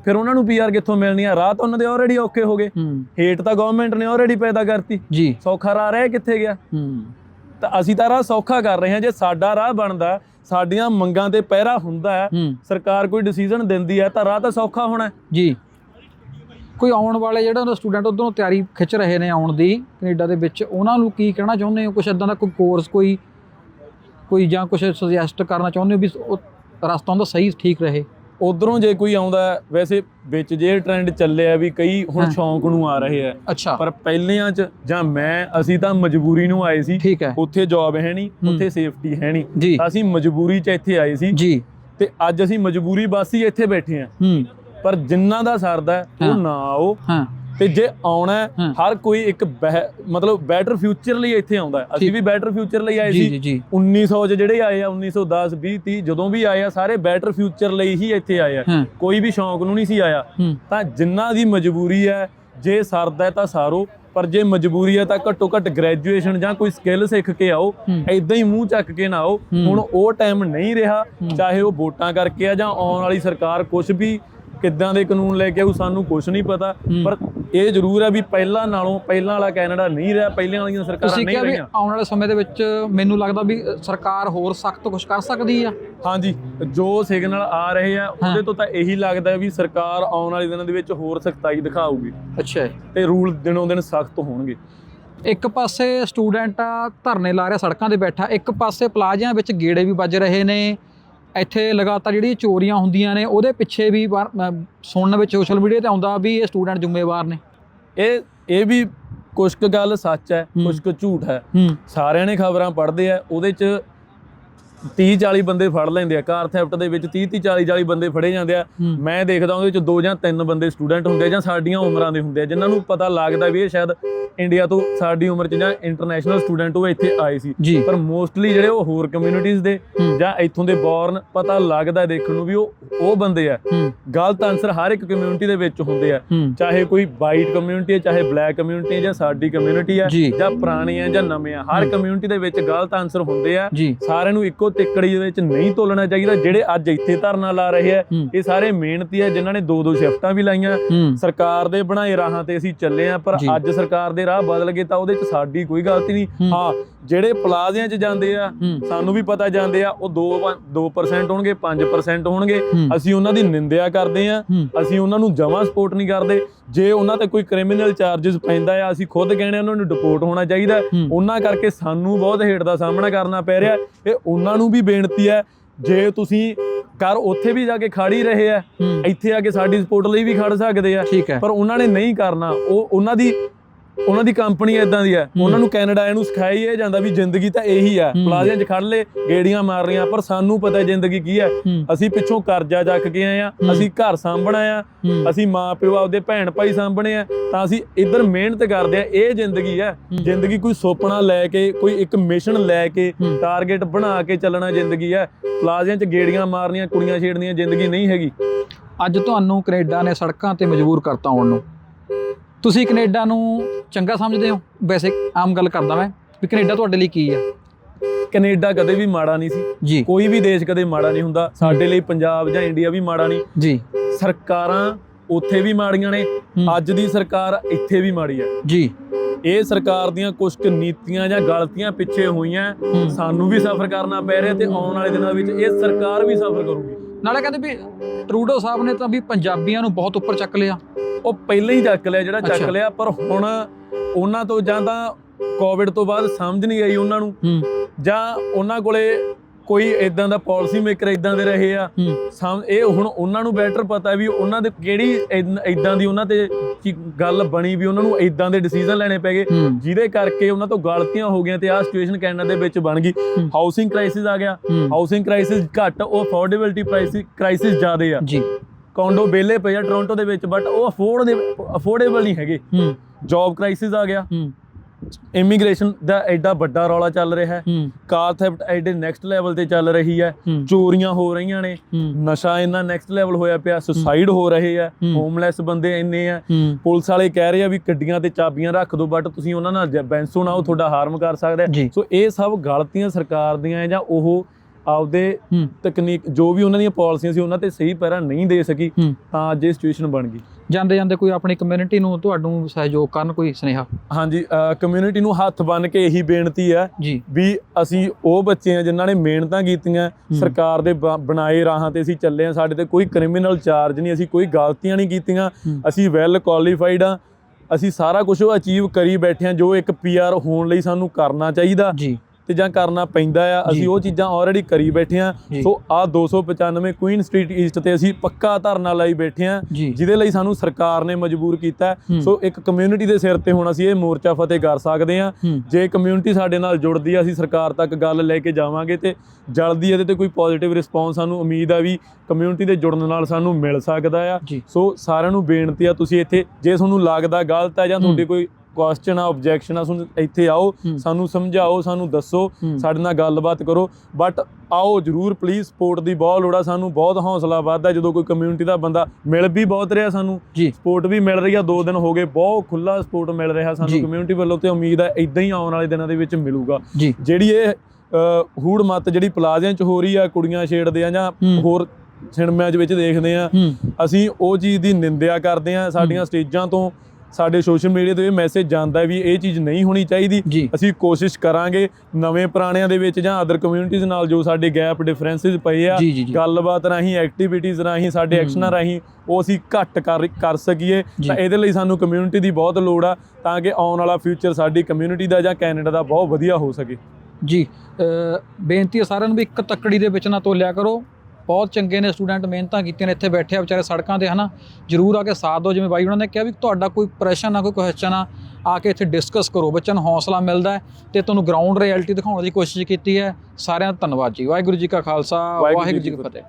ਫਿਰ ਉਹਨਾਂ ਨੂੰ ਪੀਆਰ ਕਿੱਥੋਂ ਮਿਲਣੀ ਆ? ਰਾਹ ਤਾਂ ਉਹਨਾਂ ਦੇ ਆਲਰੇਡੀ ਔਖੇ ਹੋ ਗਏ। ਹੇਟ ਤਾਂ ਗਵਰਨਮੈਂਟ ਨੇ ਆਲਰੇਡੀ ਪੈਦਾ ਕਰਤੀ। ਸੌਖਾ ਰਾਹ ਰਹਿ ਕਿੱਥੇ ਗਿਆ? ਤਾਂ ਅਸੀਂ ਤਾਂ ਰਾਹ ਸੌਖਾ ਕਰ ਰਹੇ ਹਾਂ। ਜੇ ਸਾਡਾ ਰਾਹ ਬਣਦਾ ਸਾਡੀਆਂ ਮੰਗਾਂ ਤੇ ਪਹਿਰਾ ਹੁੰਦਾ ਹੈ ਸਰਕਾਰ ਕੋਈ ਡਿਸੀਜਨ ਦਿੰਦੀ ਹੈ ਤਾਂ ਰਾਹ ਤਾਂ ਸੌਖਾ ਹੋਣਾ। ਜੀ। ਕੋਈ ਆਉਣ ਵਾਲੇ ਜਿਹੜਾ ਸਟੂਡੈਂਟ ਉਧਰੋਂ ਤਿਆਰੀ ਖਿੱਚ ਰਹੇ ਨੇ ਆਉਣ ਦੀ ਕੈਨੇਡਾ ਦੇ ਵਿੱਚ ਉਹਨਾਂ ਨੂੰ ਕੀ ਕਹਿਣਾ ਚਾਹੁੰਦੇ ਹੋ? ਕੁਝ ਇਦਾਂ ਦਾ ਕੋਈ ਕੋਰਸ ਕੋਈ ਕੋਈ ਜਾਂ ਕੁਝ ਸੁਜੈਸਟ ਕਰਨਾ ਚਾਹੁੰਦੇ ਹੋ ਵੀ ਉਹ ਰਸਤਾ ਉਹਦਾ ਸਹੀ ਠੀਕ ਰਹੇ? ਉਧਰੋਂ ਜੇ ਕੋਈ ਆਉਂਦਾ ਵੈਸੇ ਵਿੱਚ ਜੇ ਟ੍ਰੈਂਡ ਚੱਲਿਆ ਵੀ ਕਈ ਹੁਣ। ਸ਼ੌਂਕ ਨੂੰ ਆ ਰਹੇ ਆ ਅੱਛਾ। ਪਰ ਪਹਿਲਿਆਂ ਚ ਜਾਂ ਮੈਂ ਅਸੀਂ ਤਾਂ ਮਜਬੂਰੀ ਨੂੰ ਆਏ ਸੀ। ਉੱਥੇ ਜੌਬ ਹੈ ਨਹੀਂ। ਉੱਥੇ ਸੇਫਟੀ ਹੈ ਨਹੀਂ। ਅਸੀਂ ਮਜਬੂਰੀ ਚ ਇੱਥੇ ਆਏ ਸੀ ਜੀ। ਤੇ ਅੱਜ ਅਸੀਂ ਮਜਬੂਰੀ ਬਸ ਹੀ ਇੱਥੇ ਬੈਠੇ ਆ ਪਰ ਜਿਨ੍ਹਾਂ ਦਾ ਸਰਦਾ। ਉਹ ਨਾ ਆਓ ਹਾਂ ਤੇ ਜੇ ਆਉਣਾ। ਹਰ ਕੋਈ ਇੱਕ ਮਤਲਬ ਬੈਟਰ ਫਿਊਚਰ ਲਈ ਇੱਥੇ ਆਉਂਦਾ। ਅਸੀਂ। ਵੀ ਬੈਟਰ ਫਿਊਚਰ ਲਈ ਆਏ ਸੀ ਜੀ ਜੀ 1900 ਚ ਜਿਹੜੇ ਆਏ ਆ 1910 20 30 ਜਦੋਂ ਵੀ ਆਏ ਆ ਸਾਰੇ ਬੈਟਰ ਫਿਊਚਰ ਲਈ ਹੀ ਇੱਥੇ ਆਏ ਆ ਕੋਈ ਵੀ ਸ਼ੌਂਕ ਨੂੰ ਨਹੀਂ ਸੀ ਆਇਆ ਤਾਂ ਜਿਨ੍ਹਾਂ ਦੀ ਮਜਬੂਰੀ ਹੈ ਜੇ ਸਰਦਾ ਹੈ ਤਾਂ ਸਾਰੋ ਪਰ ਜੇ ਮਜਬੂਰੀ ਹੈ ਤਾਂ ਘੱਟੋ ਘੱਟ ਗ੍ਰੈਜੂਏਸ਼ਨ ਜਾਂ ਕੋਈ ਸਕਿੱਲ ਸਿੱਖ ਕੇ ਆਓ। ਐਦਾਂ ਹੀ ਮੂੰਹ ਚੱਕ ਕੇ ਨਾ ਆਓ। ਹੁਣ ਉਹ ਟਾਈਮ ਨਹੀਂ ਰਿਹਾ ਚਾਹੇ ਉਹ ਵੋਟਾਂ ਕਰਕੇ ਆ ਜਾਂ ਆਉਣ ਵਾਲੀ ਸਰਕਾਰ ਕੁਝ ਵੀ ਕਿੱਦਾਂ ਦੇ ਕਾਨੂੰਨ ਲੈ ਕੇ ਆਊ ਸਾਨੂੰ ਕੁਝ ਨਹੀਂ ਪਤਾ। ਪਰ ਇਹ ਜ਼ਰੂਰ ਹੈ ਵੀ ਪਹਿਲਾਂ ਨਾਲੋਂ ਪਹਿਲਾਂ ਵਾਲਾ ਕੈਨੇਡਾ ਨਹੀਂ ਰਿਹਾ ਪਹਿਲਾਂ ਵਾਲੀਆਂ ਸਰਕਾਰਾਂ ਤੁਸੀਂ ਨਹੀਂ ਕਿਹਾ ਵੀ ਰਹੀਆਂ। ਆਉਣ ਵਾਲੇ ਸਮੇਂ ਦੇ ਵਿੱਚ ਮੈਨੂੰ ਲੱਗਦਾ ਵੀ ਸਰਕਾਰ ਹੋਰ ਸਖਤ ਕੁਝ ਕਰ ਸਕਦੀ ਆ। ਹਾਂਜੀ ਜੋ ਸਿਗਨਲ ਆ ਰਹੇ ਆ। ਉਹਦੇ ਤੋਂ ਤਾਂ ਇਹੀ ਲੱਗਦਾ ਵੀ ਸਰਕਾਰ ਆਉਣ ਵਾਲੇ ਦਿਨਾਂ ਦੇ ਵਿੱਚ ਹੋਰ ਸਖਤਾਈ ਦਿਖਾਊਗੀ। ਅੱਛਾ ਤੇ ਰੂਲ ਦਿਨੋਂ ਦਿਨ ਸਖਤ ਹੋਣਗੇ। ਇੱਕ ਪਾਸੇ ਸਟੂਡੈਂਟ ਧਰਨੇ ਲਾ ਰਿਹਾ ਸੜਕਾਂ ਤੇ ਬੈਠਾ ਇੱਕ ਪਾਸੇ ਪਲਾਜ਼ਿਆਂ ਵਿੱਚ ਗੇੜੇ ਵੀ ਵੱਜ ਰਹੇ ਨੇ। ਇੱਥੇ ਲਗਾਤਾਰ ਜਿਹੜੀਆਂ ਚੋਰੀਆਂ ਹੁੰਦੀਆਂ ਨੇ ਉਹਦੇ ਪਿੱਛੇ ਵੀ ਸੁਣਨ ਵਿੱਚ ਸੋਸ਼ਲ ਮੀਡੀਆ ਤੇ ਆਉਂਦਾ ਵੀ ਇਹ ਸਟੂਡੈਂਟ ਜ਼ਿੰਮੇਵਾਰ ਨੇ। ਇਹ ਇਹ ਵੀ ਕੁਛ ਕੁ ਗੱਲ ਸੱਚ ਹੈ। ਕੁਛ ਕੁ ਝੂਠ ਹੂੰ। ਸਾਰਿਆਂ ਨੇ ਖਬਰਾਂ ਪੜ੍ਹਦੇ ਆ ਉਹਦੇ ਚ 30 40 ਬੰਦੇ ਫੜ ਲੈਂਦੇ ਆ ਕਾਰ ਥੈਫਟ ਦੇ ਵਿੱਚ 30 30 40 40 ਬੰਦੇ ਫੜੇ ਜਾਂਦੇ ਆ। ਮੈਂ ਦੇਖਦਾ ਉਹਦੇ ਚ ਦੋ ਜਾਂ ਤਿੰਨ ਬੰਦੇ ਸਟੂਡੈਂਟ ਹੁੰਦੇ ਆ ਜਾਂ ਸਾਡੀਆਂ ਉਮਰਾਂ ਦੇ ਹੁੰਦੇ ਆ ਜਿਨ੍ਹਾਂ ਨੂੰ ਪਤਾ ਲੱਗਦਾ ਵੀ ਇਹ ਸ਼ਾਇਦ ਇੰਡੀਆ ਤੋਂ ਸਾਡੀ ਉਮਰ ਚ ਜਾਂ ਇੰਟਰਨੈਸ਼ਨਲ ਸਟੂਡੈਂਟ ਉਹ ਇੱਥੇ ਆਏ ਸੀ। ਪਰ ਮੋਸਟਲੀ ਜਿਹੜੇ ਉਹ ਹੋਰ ਕਮਿਊਨਿਟੀਜ਼ ਦੇ। ਜਾਂ ਇੱਥੋਂ ਦੇ ਬੌਰਨ ਪਤਾ ਲੱਗਦਾ ਦੇਖਣ ਨੂੰ ਵੀ ਉਹ ਉਹ ਬੰਦੇ ਆ। ਗਲਤ ਆਨਸਰ ਹਰ ਇੱਕ ਕਮਿਊਨਿਟੀ ਦੇ ਵਿੱਚ ਹੁੰਦੇ ਆ। ਚਾਹੇ ਕੋਈ ਵਾਈਟ ਕਮਿਊਨਿਟੀ ਹੈ ਚਾਹੇ ਬਲੈਕ ਕਮਿਊਨਿਟੀ ਹੈ ਜਾਂ ਸਾਡੀ ਕਮਿਊਨਿਟੀ ਹੈ ਜੀ। ਪੁਰਾਣੀ ਹੈ ਜਾਂ ਨਵੇਂ ਆ ਹਰ। ਕਮਿਊਨਿਟੀ ਦੇ ਵਿੱਚ ਗਲਤ ਆਨਸਰ ਹੁੰਦੇ ਆ। ਸਾਰਿਆਂ ਨੂੰ ਇੱਕੋ ਤਿੱਕੜੀ ਦੇ ਵਿੱਚ ਨਹੀਂ ਤੋਲਣਾ ਚਾਹੀਦਾ ਜਿਹੜੇ ਅੱਜ ਇੱਥੇ ਧਰਨਾ ਲਾ ਰਹੇ ਆ। ਇਹ ਸਾਰੇ ਮਿਹਨਤੀ ਆ ਜਿਨ੍ਹਾਂ ਨੇ ਦੋ ਦੋ ਸ਼ਿਫਟਾਂ ਵੀ ਲਾਈਆਂ ਸਰਕਾਰ ਦੇ ਬਣਾਏ ਰਾਹਾਂ ਤੇ ਅਸੀਂ ਚੱਲੇ ਆ ਪਰ। ਅੱਜ ਸਰਕਾਰ ਦੇ ਰਾਹ ਬਦਲ ਗਏ ਤਾਂ ਉਹਦੇ 'ਚ ਸਾਡੀ ਕੋਈ ਗਲਤੀ ਨਹੀਂ ਹੂੰ। ਜਿਹੜੇ ਪਲਾਜ਼ਿਆਂ 'ਚ ਜਾਂਦੇ ਆ ਸਾਨੂੰ ਵੀ ਪਤਾ ਜਾਂਦੇ ਆ ਉਹ 2 2% ਹੋਣਗੇ 5% ਹੋਣਗੇ। ਅਸੀਂ ਉਹਨਾਂ ਦੀ ਨਿੰਦਿਆ ਕਰਦੇ ਆ ਅਸੀਂ ਉਹਨਾਂ ਨੂੰ ਜਮਾਂ ਸਪੋਰਟ ਨਹੀਂ ਕਰਦੇ। ਜੇ ਉਹਨਾਂ ਤੇ ਕੋਈ ਕ੍ਰਿਮੀਨਲ ਚਾਰजेस ਪੈਂਦਾ ਆ ਅਸੀਂ ਖੁਦ ਕਹਿੰਦੇ ਉਹਨਾਂ ਨੂੰ ਡਿਪੋਰਟ ਹੋਣਾ ਚਾਹੀਦਾ। ਉਹਨਾਂ ਕਰਕੇ ਸਾਨੂੰ ਬਹੁਤ ਹੇਟ ਦਾ ਸਾਹਮਣਾ ਕਰਨਾ ਪੈ ਰਿਹਾ। ਇਹ ਉਹਨਾਂ ਨੂੰ ਵੀ ਬੇਨਤੀ ਹੈ ਜੇ ਤੁਸੀਂ ਕਰ ਉੱਥੇ ਵੀ ਜਾ ਕੇ ਖੜ ਰਹੇ ਆ ਇੱਥੇ ਆ ਕੇ ਸਾਡੀ ਸਪੋਰਟ ਲਈ ਵੀ ਖੜ ਸਕਦੇ ਆ। ਪਰ ਉਹਨਾਂ ਨੇ ਨਹੀਂ ਕਰਨਾ। ਉਹ ਉਹਨਾਂ ਦੀ ਉਹਨਾਂ ਦੀ ਕੰਪਨੀ ਇਦਾਂ ਦੀ ਹੈ। ਉਹਨਾਂ ਨੂੰ ਕੈਨੇਡਾ ਇਹਨੂੰ ਸਿਖਾਇਆ ਹੀ ਇਹ ਜਾਂਦਾ ਵੀ ਜ਼ਿੰਦਗੀ ਤਾਂ ਇਹੀ ਹੂੰ। ਪਲਾਜ਼ਿਆਂ 'ਚ ਖੜ ਲੈ ਗੇੜੀਆਂ ਮਾਰ ਰਹੀਆਂ ਪਰ ਸਾਨੂੰ ਪਤਾ ਜ਼ਿੰਦਗੀ ਕੀ ਹੈ। ਅਸੀਂ ਪਿੱਛੋਂ ਕਰਜ਼ਾ ਚੱਕ ਕੇ ਆਏ ਆ। ਅਸੀਂ ਘਰ ਸਾਂਭਣਾ ਆ ਅਸੀਂ ਮਾਂ ਪਿਓ ਆਪਦੇ ਭੈਣ ਭਾਈ ਸਾਂਭਣੇ ਆ ਤਾਂ ਅਸੀਂ ਇੱਧਰ ਮਿਹਨਤ ਕਰਦੇ ਆ ਇਹ ਜ਼ਿੰਦਗੀ ਹੈ। ਜ਼ਿੰਦਗੀ ਕੋਈ ਸੁਪਨਾ ਲੈ ਕੇ ਕੋਈ ਇੱਕ ਮਿਸ਼ਨ ਲੈ ਕੇ। ਟਾਰਗੇਟ ਬਣਾ ਕੇ ਚੱਲਣਾ ਜ਼ਿੰਦਗੀ ਹੈ। ਪਲਾਜ਼ਿਆਂ 'ਚ ਗੇੜੀਆਂ ਮਾਰਨੀਆਂ ਕੁੜੀਆਂ ਛੇੜਨੀਆਂ ਜ਼ਿੰਦਗੀ ਨਹੀਂ ਹੈਗੀ। ਅੱਜ ਤੁਹਾਨੂੰ ਕੈਨੇਡਾ ਨੇ ਸੜਕਾਂ ਤੇ ਮਜਬੂਰ ਕਰਤਾ ਆਉਣ ਨੂੰ। ਤੁਸੀਂ ਕੈਨੇਡਾ ਨੂੰ ਚੰਗਾ ਸਮਝਦੇ ਹੋ? ਵੈਸੇ ਆਮ ਗੱਲ ਕਰਦਾ ਮੈਂ ਵੀ ਕੈਨੇਡਾ ਤੁਹਾਡੇ ਲਈ ਕੀ ਹੈ? ਕੈਨੇਡਾ ਕਦੇ ਵੀ ਮਾੜਾ ਨਹੀਂ ਸੀ। ਕੋਈ ਵੀ ਦੇਸ਼ ਕਦੇ ਮਾੜਾ ਨਹੀਂ ਹੁੰਦਾ। ਸਾਡੇ ਲਈ ਪੰਜਾਬ ਜਾਂ ਇੰਡੀਆ ਵੀ ਮਾੜਾ ਨਹੀਂ। ਜੀ। ਸਰਕਾਰਾਂ ਉੱਥੇ ਵੀ ਮਾੜੀਆਂ ਨੇ। ਅੱਜ ਦੀ ਸਰਕਾਰ ਇੱਥੇ ਵੀ ਮਾੜੀ ਹੈ। ਜੀ। ਇਹ ਸਰਕਾਰ ਦੀਆਂ ਕੁਝ ਕੁ ਨੀਤੀਆਂ ਜਾਂ ਗਲਤੀਆਂ ਪਿੱਛੇ ਹੋਈਆਂ। ਸਾਨੂੰ ਵੀ ਸਫਰ ਕਰਨਾ ਪੈ ਰਿਹਾ ਤੇ ਆਉਣ ਵਾਲੇ ਦਿਨਾਂ ਵਿੱਚ ਇਹ ਸਰਕਾਰ ਵੀ ਸਫਰ ਕਰੂਗੀ। ਨਾਲੇ ਕਹਿੰਦੇ ਵੀ ਟਰੂਡੋ ਸਾਹਿਬ ਨੇ ਤਾਂ ਵੀ ਪੰਜਾਬੀਆਂ ਨੂੰ ਬਹੁਤ ਉੱਪਰ ਚੱਕ ਲਿਆ। ਉਹ ਪਹਿਲਾਂ ਹੀ ਚੱਕ ਲਿਆ ਜਿਹੜਾ ਚੱਕ। ਲਿਆ ਪਰ ਹੁਣ ਉਹਨਾਂ ਤੋਂ ਜਾਂ ਤਾਂ ਕੋਵਿਡ ਤੋਂ ਬਾਅਦ ਸਮਝ ਨਹੀਂ ਆਈ ਉਹਨਾਂ ਨੂੰ। ਜਾਂ ਉਹਨਾਂ ਕੋਲੇ ਕੋਈ ਇਦਾਂ ਦਾ ਪਾਲਿਸੀ ਮੇਕਰ ਇਦਾਂ ਦੇ ਰਹੇ ਆ। ਸਮ ਇਹ ਹੁਣ ਉਹਨਾਂ ਨੂੰ ਬੈਟਰ ਪਤਾ ਵੀ ਉਹਨਾਂ ਦੇ ਕਿਹੜੀ ਇਦਾਂ ਦੀ ਉਹਨਾਂ ਤੇ ਗੱਲ ਬਣੀ ਵੀ ਉਹਨਾਂ ਨੂੰ ਇਦਾਂ ਦੇ ਡਿਸੀਜਨ ਲੈਣੇ ਪੈ ਗਏ। ਜਿਹਦੇ ਕਰਕੇ ਉਹਨਾਂ ਤੋਂ ਗਲਤੀਆਂ ਹੋ ਗਈਆਂ ਤੇ ਆਹ ਸਿਚੁਏਸ਼ਨ ਕੈਨੇਡਾ ਦੇ ਵਿੱਚ ਬਣ ਗਈ। ਹਾਊਸਿੰਗ ਕ੍ਰਾਈਸਿਸ ਆ ਗਿਆ। ਹਾਊਸਿੰਗ ਕ੍ਰਾਈਸਿਸ ਘੱਟ ਉਹ ਅਫੋਰਡੇਬਿਲਟੀ ਪ੍ਰਾਈਸਿਸ ਕ੍ਰਾਈਸਿਸ ਜ਼ਿਆਦੇ ਆ। ਜੀ। ਕੌਂਡੋ ਬੇਲੇ ਪਏ ਆ ਟੋਰਾਂਟੋ ਦੇ ਵਿੱਚ ਬਟ ਉਹ ਅਫੋਰਡ ਦੇ ਅਫੋਰਡੇਬਲ ਨਹੀਂ ਹੈਗੇ। ਜੌਬ ਕ੍ਰਾਈਸਿਸ ਆ ਗਿਆ। ਇਮੀਗ੍ਰੇਸ਼ਨ ਦਾ ਐਡਾ ਵੱਡਾ ਰੌਲਾ ਚੱਲ ਰਿਹਾ ਹੈ। ਕਾਰ ਥੈਫਟ ਐਡੇ ਨੈਕਸਟ ਲੈਵਲ ਤੇ ਚੱਲ ਰਹੀ ਹੈ। ਚੋਰੀਆਂ ਹੋ ਰਹੀਆਂ ਨੇ। ਨਸ਼ਾ ਇੰਨਾ ਨੈਕਸਟ ਲੈਵਲ ਹੋਇਆ ਪਿਆ ਸੁਸਾਈਡ ਹੋ। ਰਹੇ ਆ। ਹੋਮਲੈਸ ਬੰਦੇ ਇੰਨੇ ਆ। ਪੁਲਿਸ ਵਾਲੇ ਕਹਿ ਰਹੇ ਆ ਵੀ ਗੱਡੀਆਂ ਤੇ ਚਾਬੀਆਂ ਰੱਖ ਦਿਓ ਬਟ ਤੁਸੀਂ ਉਹਨਾਂ ਨਾਲ ਬੈਂਸੋ ਨਾ ਉਹ ਤੁਹਾਡਾ ਹਾਰਮ ਕਰ ਸਕਦਾ। ਸੋ ਇਹ ਸਭ ਗਲਤੀਆਂ ਸਰਕਾਰ ਦੀਆਂ ਹੈ ਜਾਂ ਉਹ ਆਪਦੇ ਤਕਨੀਕ ਜੋ ਵੀ ਉਹਨਾਂ ਦੀਆਂ ਪਾਲਿਸੀਆਂ ਸੀ ਉਹਨਾਂ ਤੇ ਸਹੀ ਪੈਰਾ ਨਹੀਂ ਦੇ ਸਕੀ ਤਾਂ ਅੱਜ ਇਹ ਸਿਚੁਏਸ਼ਨ ਬਣ ਗਈ। ਜਾਂਦੇ ਜਾਂਦੇ ਕੋਈ ਆਪਣੀ ਕਮਿਊਨਿਟੀ ਨੂੰ ਤੁਹਾਨੂੰ ਸਹਿਯੋਗ ਕਰਨ ਕੋਈ ਸੁਨੇਹਾ? ਹਾਂਜੀ ਕਮਿਊਨਿਟੀ ਨੂੰ ਹੱਥ ਬੰਨ ਕੇ ਇਹੀ ਬੇਨਤੀ ਹੈ ਜੀ। ਵੀ ਅਸੀਂ ਉਹ ਬੱਚੇ ਆ ਜਿਨ੍ਹਾਂ ਨੇ ਮਿਹਨਤਾਂ ਕੀਤੀਆਂ ਸਰਕਾਰ ਦੇ ਬਣਾਏ ਰਾਹਾਂ ਤੇ ਅਸੀਂ ਚੱਲੇ ਆ ਸਾਡੇ ਤੇ ਕੋਈ ਕ੍ਰਿਮੀਨਲ ਚਾਰਜ ਨਹੀਂ ਅਸੀਂ ਕੋਈ ਗਲਤੀਆਂ ਨਹੀਂ ਕੀਤੀਆਂ। ਅਸੀਂ ਵੈਲ ਕੁਆਲੀਫਾਈਡ ਆ ਅਸੀਂ ਸਾਰਾ ਕੁਝ ਉਹ ਅਚੀਵ ਕਰੀ ਬੈਠੇ ਆ ਜੋ ਇੱਕ ਪੀਆਰ ਹੋਣ ਲਈ ਸਾਨੂੰ ਕਰਨਾ ਚਾਹੀਦਾ। ਜੀ। ਤੇ ਜਾਂ ਕਰਨਾ ਪੈਂਦਾ ਆ। ਅਸੀਂ ਉਹ ਚੀਜ਼ਾਂ ਆਲਰੇਡੀ ਕਰੀ ਬੈਠੇ ਆ। ਸੋ ਆ 295 ਕੁਈਨ ਸਟਰੀਟ ਈਸਟ ਤੇ ਅਸੀਂ ਪੱਕਾ ਧਰਨਾ ਲਾਈ ਬੈਠੇ ਆ। ਜਿਹਦੇ ਲਈ ਸਾਨੂੰ ਸਰਕਾਰ ਨੇ ਮਜਬੂਰ ਕੀਤਾ। ਸੋ ਇੱਕ ਕਮਿਊਨਿਟੀ ਦੇ ਸਿਰ ਤੇ ਹੁਣ ਅਸੀਂ ਇਹ ਮੋਰਚਾ ਫਤਿਹ ਕਰ ਸਕਦੇ ਹੂੰ। ਜੇ ਕਮਿਊਨਿਟੀ ਸਾਡੇ ਨਾਲ ਜੁੜਦੀ ਆ ਅਸੀਂ ਸਰਕਾਰ ਤੱਕ ਗੱਲ ਲੈ ਕੇ ਜਾਵਾਂਗੇ ਤੇ ਜਲਦੀ ਇਹਦੇ ਤੇ ਕੋਈ ਪੋਜ਼ਿਟਿਵ ਰਿਸਪੌਂਸ ਸਾਨੂੰ ਉਮੀਦ ਆ ਵੀ ਕਮਿਊਨਿਟੀ ਦੇ ਜੁੜਨ ਨਾਲ ਸਾਨੂੰ ਮਿਲ ਸਕਦਾ ਆ। ਸੋ ਸਾਰਿਆਂ ਨੂੰ ਬੇਨਤੀ ਆ ਤੁਸੀਂ ਇੱਥੇ ਜੇ ਤੁਹਾਨੂੰ ਲੱਗਦਾ ਗਲਤ ਹੈ ਜਾਂ ਤੁਹਾਡੀ ਕੋਈ ਕੁਐਸਚਨ ਆ ਆਬਜੈਕਸ਼ਨ ਆ ਤੁਹਾਨੂੰ ਇੱਥੇ ਆਓ। ਸਾਨੂੰ ਸਮਝਾਓ ਸਾਨੂੰ ਦੱਸੋ। ਸਾਡੇ ਨਾਲ ਗੱਲਬਾਤ ਕਰੋ ਬਟ ਆਓ ਜਰੂਰ ਪਲੀਜ਼ ਸਪੋਰਟ ਦੀ ਬਹੁਤ ਲੋੜ ਆ ਸਾਨੂੰ ਬਹੁਤ ਹੌਸਲਾ ਵੱਧਦਾ ਜਦੋਂ ਕੋਈ ਕਮਿਊਨਿਟੀ ਦਾ ਬੰਦਾ ਮਿਲ ਵੀ ਬਹੁਤ ਰਿਹਾ ਸਾਨੂੰ ਸਪੋਰਟ ਵੀ ਮਿਲ ਰਹੀ ਆ ਦੋ ਦਿਨ ਹੋ ਗਏ ਬਹੁਤ ਖੁੱਲਾ ਸਪੋਰਟ ਮਿਲ ਰਿਹਾ ਸਾਨੂੰ। ਕਮਿਊਨਿਟੀ ਵੱਲੋਂ ਤੇ ਉਮੀਦ ਹੈ ਇਦਾਂ ਹੀ ਆਉਣ ਵਾਲੇ ਦਿਨਾਂ ਦੇ ਵਿੱਚ ਮਿਲੂਗਾ ਜਿਹੜੀ ਇਹ ਹੂੜ ਮੱਤ ਜਿਹੜੀ ਪਲਾਜ਼ਿਆਂ 'ਚ ਹੋ ਰਹੀ ਆ ਕੁੜੀਆਂ ਛੇੜਦੇ ਆ ਜਾਂ। ਹੋਰ ਸਿਨੇਮਿਆਂ 'ਚ ਵਿੱਚ ਦੇਖਦੇ ਆ ਅਸੀਂ ਉਹ ਚੀਜ਼ ਦੀ ਨਿੰਦਿਆ ਕਰਦੇ ਆ ਸਾਡੀਆਂ ਸਟੇਜਾਂ ਤੋਂ ਸਾਡੇ ਸੋਸ਼ਲ ਮੀਡੀਆ ਤੇ ਇਹ ਮੈਸੇਜ ਜਾਂਦਾ ਵੀ ਇਹ ਚੀਜ਼ ਨਹੀਂ ਹੋਣੀ ਚਾਹੀਦੀ। ਅਸੀਂ ਕੋਸ਼ਿਸ਼ ਕਰਾਂਗੇ ਨਵੇਂ ਪੁਰਾਣਿਆਂ ਦੇ ਵਿੱਚ ਜਾਂ ਅਦਰ ਕਮਿਊਨਿਟੀਜ਼ ਨਾਲ ਜੋ ਸਾਡੇ ਗੈਪ ਡਿਫਰੈਂਸਸ ਪਏ ਆ। ਗੱਲਬਾਤ ਰਾਹੀਂ ਐਕਟੀਵਿਟੀਜ਼ ਰਾਹੀਂ ਸਾਡੇ ਐਕਸ਼ਨਾਂ ਰਾਹੀਂ ਉਹ ਅਸੀਂ ਘੱਟ ਕਰ ਸਕੀਏ। ਤਾਂ ਇਹਦੇ ਲਈ ਸਾਨੂੰ ਕਮਿਊਨਿਟੀ ਦੀ ਬਹੁਤ ਲੋੜ ਆ ਤਾਂ ਕਿ ਆਉਣ ਵਾਲਾ ਫਿਊਚਰ ਸਾਡੀ ਕਮਿਊਨਿਟੀ ਦਾ ਜਾਂ ਕੈਨੇਡਾ ਦਾ ਬਹੁਤ ਵਧੀਆ ਹੋ ਸਕੇ। ਜੀ ਬੇਨਤੀ ਹੈ ਸਾਰਿਆਂ ਨੂੰ ਵੀ ਇੱਕ ਤੱਕੜੀ ਦੇ ਵਿੱਚ ਨਾ ਤੋਲਿਆ ਕਰੋ। ਬਹੁਤ ਚੰਗੇ ਨੇ ਸਟੂਡੈਂਟ ਮਿਹਨਤਾਂ ਕੀਤੀਆਂ ਨੇ ਇੱਥੇ ਬੈਠੇ ਆ ਵਿਚਾਰੇ ਸੜਕਾਂ ਤੇ ਹਨਾ? ਜਰੂਰ ਆ ਕੇ ਸਾਥ ਦਿਓ। ਜਿਵੇਂ ਬਾਈ ਉਹਨਾਂ ਨੇ ਕਿਹਾ ਵੀ ਤੁਹਾਡਾ ਕੋਈ ਪ੍ਰੈਸ਼ਨ ਆ ਕੋਈ ਕੁਐਸਚਨ ਆ ਆ ਕੇ ਇੱਥੇ ਡਿਸਕਸ ਕਰੋ। ਬੱਚਿਆਂ ਨੂੰ ਹੌਸਲਾ ਮਿਲਦਾ ਤੇ ਤੁਹਾਨੂੰ ਗਰਾਊਂਡ ਰਿਐਲਿਟੀ ਦਿਖਾਉਣ ਦੀ ਕੋਸ਼ਿਸ਼ ਕੀਤੀ ਹੈ। ਸਾਰਿਆਂ ਦਾ ਧੰਨਵਾਦ ਜੀ। ਵਾਹਿਗੁਰੂ ਜੀ ਕਾ ਖਾਲਸਾ ਵਾਹਿਗੁਰੂ ਜੀ ਕੀ ਫਤਿਹ।